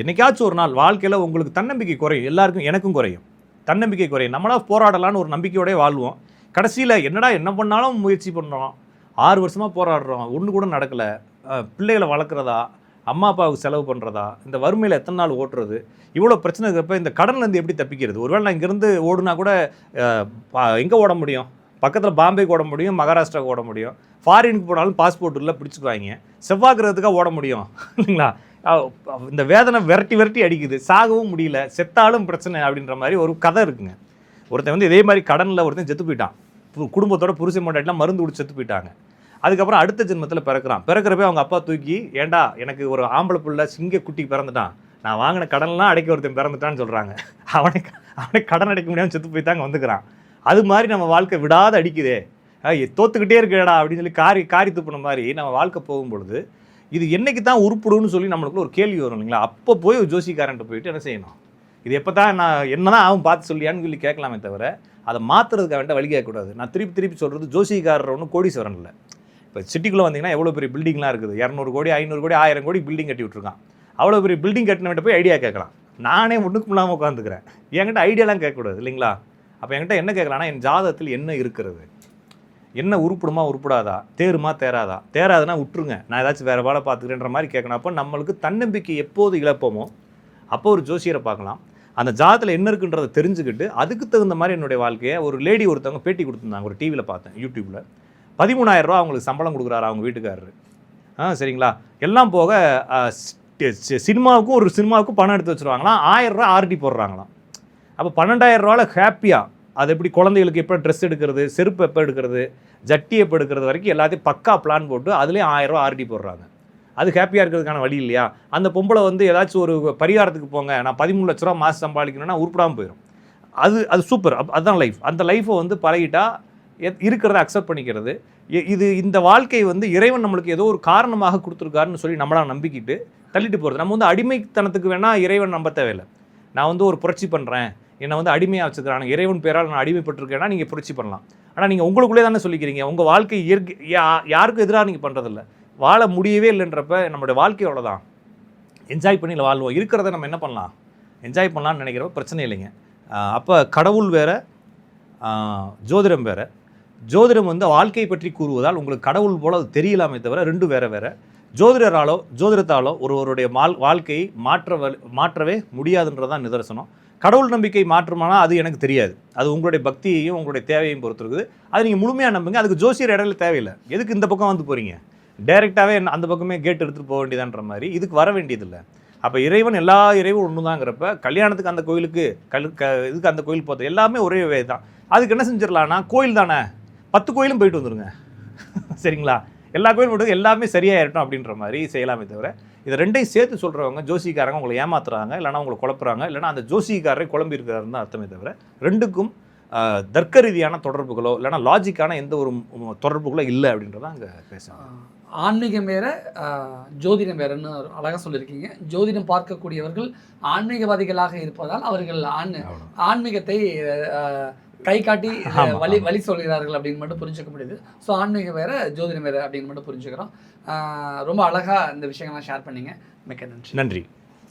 என்றைக்காச்சும் ஒரு நாள் வாழ்க்கையில் உங்களுக்கு தன்னம்பிக்கை குறையும். எல்லாருக்கும் எனக்கும் குறையும். தன்னம்பிக்கை குறையும். நம்மளாக போராடலான்னு ஒரு நம்பிக்கையோடய வாழ்வோம். கடைசியில் என்னடா என்ன பண்ணாலும் முயற்சி பண்ணுறோம் ஆறு வருஷமாக போராடுறோம். ஒன்று கூட நடக்கலை. பிள்ளைகளை வளர்க்குறதா? அம்மா அப்பாவுக்கு செலவு பண்ணுறதா இந்த வறுமையில் எத்தனை நாள் ஓட்டுறது? இவ்வளோ பிரச்சனை இருக்கிறப்ப இந்த கடன்லேருந்து எப்படி தப்பிக்கிறது? ஒருவேளை நான் இங்கேருந்து ஓடுனா கூட எங்கே ஓட முடியும்? பக்கத்தில் பாம்பேக்கு ஓட முடியும் மகாராஷ்டிராவுக்கு ஓட முடியும். ஃபாரினுக்கு போனாலும் பாஸ்போர்ட் இல்லை பிடிச்சிக்குவாங்க. செவ்வாய் கிரகத்துக்காக ஓட முடியும். இல்லைங்களா? இந்த வேதனை விரட்டி விரட்டி அடிக்குது. சாகவும் முடியல செத்தாலும் பிரச்சனை அப்படின்ற மாதிரி ஒரு கதை இருக்குங்க. ஒருத்தன் வந்து இதே மாதிரி கடனில் ஒருத்தன் செத்து போயிட்டான். குடும்பத்தோட புருஷன் மண்டாட்டிலாம் மருந்து குடிச்சு செத்து போயிட்டாங்க. அதுக்கப்புறம் அடுத்த ஜென்மத்தில் பிறக்கிறான். பிறக்கிறப்ப அவங்க அப்பா தூக்கி ஏன்டா எனக்கு ஒரு ஆம்பளை புள்ள சிங்க குட்டி பிறந்துட்டான். நான் வாங்கின கடன்லாம் அடைக்க ஒருத்தன் பிறந்துட்டான்னு சொல்கிறாங்க அவனை அவனை கடன் அடைக்க முடியாமல் செத்து போய் தாங்க வந்துக்கிறான். அது மாதிரி நம்ம வாழ்க்கை விடாத அடிக்குதே. தோத்துக்கிட்டே இருக்கேடா அப்படின்னு சொல்லி காரி காரி துப்புன மாதிரி நம்ம வாழ்க்கை போகும் பொழுது இது என்னைக்கு தான் உருப்பிடுன்னு சொல்லி நம்மளுக்குள்ள ஒரு கேள்வி வரும் இல்லைங்களா? அப்போ போய் ஒரு ஜோசிக்காரன்ட்ட போயிட்டு என்ன செய்யணும்? இது எப்போ தான் நான் என்னதான் அவன் பார்த்து சொல்லியான்னு சொல்லி கேட்கலாமே தவிர அதை மாற்றுறதுக்கு அவன்கிட்ட வழி கேட்கக்கூடாது. நான் திருப்பி திருப்பி சொல்கிறது ஜோசிக்காரர் ஒன்றும் கோடீஸ்வரன் இல்லை. இப்போ சிட்டிக்குள்ளே வந்தீங்கன்னா எவ்வளோ பெரிய பில்டிங்லாம் இருக்குது? இரநூறு கோடி ஐநூறு கோடி ஆயிரம் கோடி பில்டிங் கட்டி விட்ருக்கான் அவ்வளோ பெரிய பில்டிங் கட்டினவன்ட்ட போய் ஐடியா கேட்கலாம். நானே ஒன்றுக்கும் இல்லாமல் உட்காந்துக்கிறேன் என்கிட்ட ஐடியாலாம் கேட்கக்கூடாது இல்லைங்களா? அப்போ என்கிட்ட என்ன கேட்கலான்னா என் ஜாதகத்தில் என்ன இருக்கிறது? என்ன உருப்படுமா உருப்படாதா? தேருமா தேராதா? தேராதுன்னா விட்டுருங்க. நான் ஏதாச்சும் வேறு வேலை பார்த்துக்கிறேன்ற மாதிரி கேட்கணும் அப்போ நம்மளுக்கு தன்னம்பிக்கை எப்போது இழப்போமோ அப்போ ஒரு ஜோசியரை பார்க்கலாம். அந்த ஜாதத்தில் என்ன இருக்குன்றதை தெரிஞ்சுக்கிட்டு அதுக்கு தகுந்த மாதிரி என்னுடைய வாழ்க்கையை ஒரு லேடி ஒருத்தவங்க பேட்டி கொடுத்துருந்தாங்க. ஒரு டிவியில் பார்த்தேன் யூடியூப்பில் பதிமூணாயிரம் ரூபா அவங்களுக்கு சம்பளம் கொடுக்குறாரு அவங்க வீட்டுக்காரரு. ஆ சரிங்களா? எல்லாம் போக சி- சினிமாவுக்கும் ஒரு சினிமாவுக்கும் பணம் எடுத்து வச்சுருவாங்களாம். ஆயிரம் ரூபா ஆர்டி போடுறாங்களாம். அப்போ பன்னெண்டாயிரம் ரூபாவில் ஹாப்பியாக அது எப்படி குழந்தைகளுக்கு எப்போ ட்ரெஸ் எடுக்கிறது செருப்பு எப்போ எடுக்கிறது ஜட்டி எப்போ எடுக்கிறது வரைக்கும் எல்லாத்தையும் பக்கா பிளான் போட்டு அதுலேயும் ஆயிரம் ரூபா ஆர்டி போடுறாங்க. அது ஹாப்பியாக இருக்கிறதுக்கான வழி இல்லையா? அந்த பொம்பளை வந்து ஏதாச்சும் ஒரு பரிகாரத்துக்கு போங்க நான் பதிமூணு லட்ச ரூபா மாதம் சம்பாதிக்கணும்னா உருப்படாமல் போயிடும் அது அது சூப்பர் அப் அதுதான் லைஃப் அந்த லைஃப்பை வந்து பழகிட்டா எத்- இருக்கிறத அக்செப்ட் பண்ணிக்கிறது. இ- இது இந்த வாழ்க்கை வந்து இறைவன் நம்மளுக்கு ஏதோ ஒரு காரணமாக கொடுத்துருக்காருன்னு சொல்லி நம்மளால் நம்பிக்கிட்டு தள்ளிட்டு போகிறது நம்ம வந்து அடிமைத்தனத்துக்கு வேணால் இறைவன் நம்ப தேவையில்லை. நான் வந்து ஒரு புரட்சி பண்ணுறேன் என்னை வந்து அடிமையாக வச்சுக்கிறாங்க இறைவன் பேரால் நான் அடிமைப்பட்டிருக்கேன்னா நீங்கள் புரட்சி பண்ணலாம். ஆனால் நீங்கள் உங்களுக்குள்ளே தானே சொல்லிக்கிறீங்க. உங்கள் வாழ்க்கை இயற்கை யா- யாருக்கும் எதிராக நீங்கள் பண்ணுறதில்ல வாழ முடியவே இல்லைன்றப்ப நம்மளுடைய வாழ்க்கை அவ்வளோதான் என்ஜாய் பண்ணி வாழ்வோம். இருக்கிறத நம்ம என்ன பண்ணலாம்? என்ஜாய் பண்ணலாம்னு நினைக்கிறப்ப பிரச்சனை இல்லைங்க. அப்போ கடவுள் வேற ஜோதிடம் வேற. ஜோதிடம் வந்து வாழ்க்கையை பற்றி கூறுவதால் உங்களுக்கு கடவுள் போல் அது தெரியலாமே தவிர ரெண்டு வேற வேற. ஜோதிடராலோ ஜோதிடத்தாலோ ஒருவருடைய மால் வாழ்க்கையை மாற்ற மாற்றவே முடியாதுன்றதான் நிதர்சனம். கடவுள் நம்பிக்கை மாற்றுமானா அது எனக்கு தெரியாது. அது உங்களுடைய பக்தியையும் உங்களுடைய தேவையையும் பொறுத்து இருக்குது. அது நீங்கள் முழுமையாக நம்புங்க. அதுக்கு ஜோசியர் இடையில தேவையில்லை. எதுக்கு இந்த பக்கம் வந்து போகிறீங்க டைரெக்டாகவே அந்த பக்கமே கேட் எடுத்துகிட்டு போக வேண்டியதான்ற மாதிரி இதுக்கு வர வேண்டியதில்லை. அப்போ இறைவன் எல்லா இறைவும் ஒன்று தாங்கிறப்ப கல்யாணத்துக்கு அந்த கோயிலுக்கு கல் க இதுக்கு அந்த கோயில் போகிறது எல்லாமே ஒரே வே தான். அதுக்கு என்ன செஞ்சிடலாம்னா கோயில் தானே? பத்து கோயிலும் போயிட்டு வந்துடுங்க சரிங்களா? எல்லா கோயிலும் போட்டு எல்லாமே சரியாயிரட்டும் அப்படின்ற மாதிரி செய்யலாமே தவிர இதை ரெண்டையும் சேர்த்து சொல்கிறவங்க ஜோசிக்காரங்க உங்களை ஏமாத்துறாங்க இல்லைனா உங்களை குழப்புறாங்க இல்லைனா அந்த ஜோசிக்காரரை குழம்பி இருக்கிறாருன்னு தான் அர்த்தமே தவிர ரெண்டுக்கும் தர்க்க ரீதியான தொடர்புகளோ இல்லைனா லாஜிக்கான எந்த ஒரு தொடர்புகளோ இல்லை அப்படின்றத அங்கே பேசுகிறாங்க ஆஹ் ஆன்மீகம் வேற ஜோதிடம் வேறன்னு அழகாக சொல்லியிருக்கீங்க. ஜோதிடம் பார்க்கக்கூடியவர்கள் ஆன்மீகவாதிகளாக இருப்பதால் அவர்கள் ஆண் ஆன்மீகத்தை கை காட்டி வழி. வழி சொல்கிறார்கள் அப்படின்னு மட்டும் புரிஞ்சுக்க முடியுது. ஸோ ஆன்மீகம் வேற ஜோதிடம் வேற அப்படின்னு மட்டும் புரிஞ்சுக்கிறோம். ரொம்ப அழகாக இந்த விஷயங்கள்லாம் ஷேர் பண்ணீங்க. மிக்க நன்றி. நன்றி.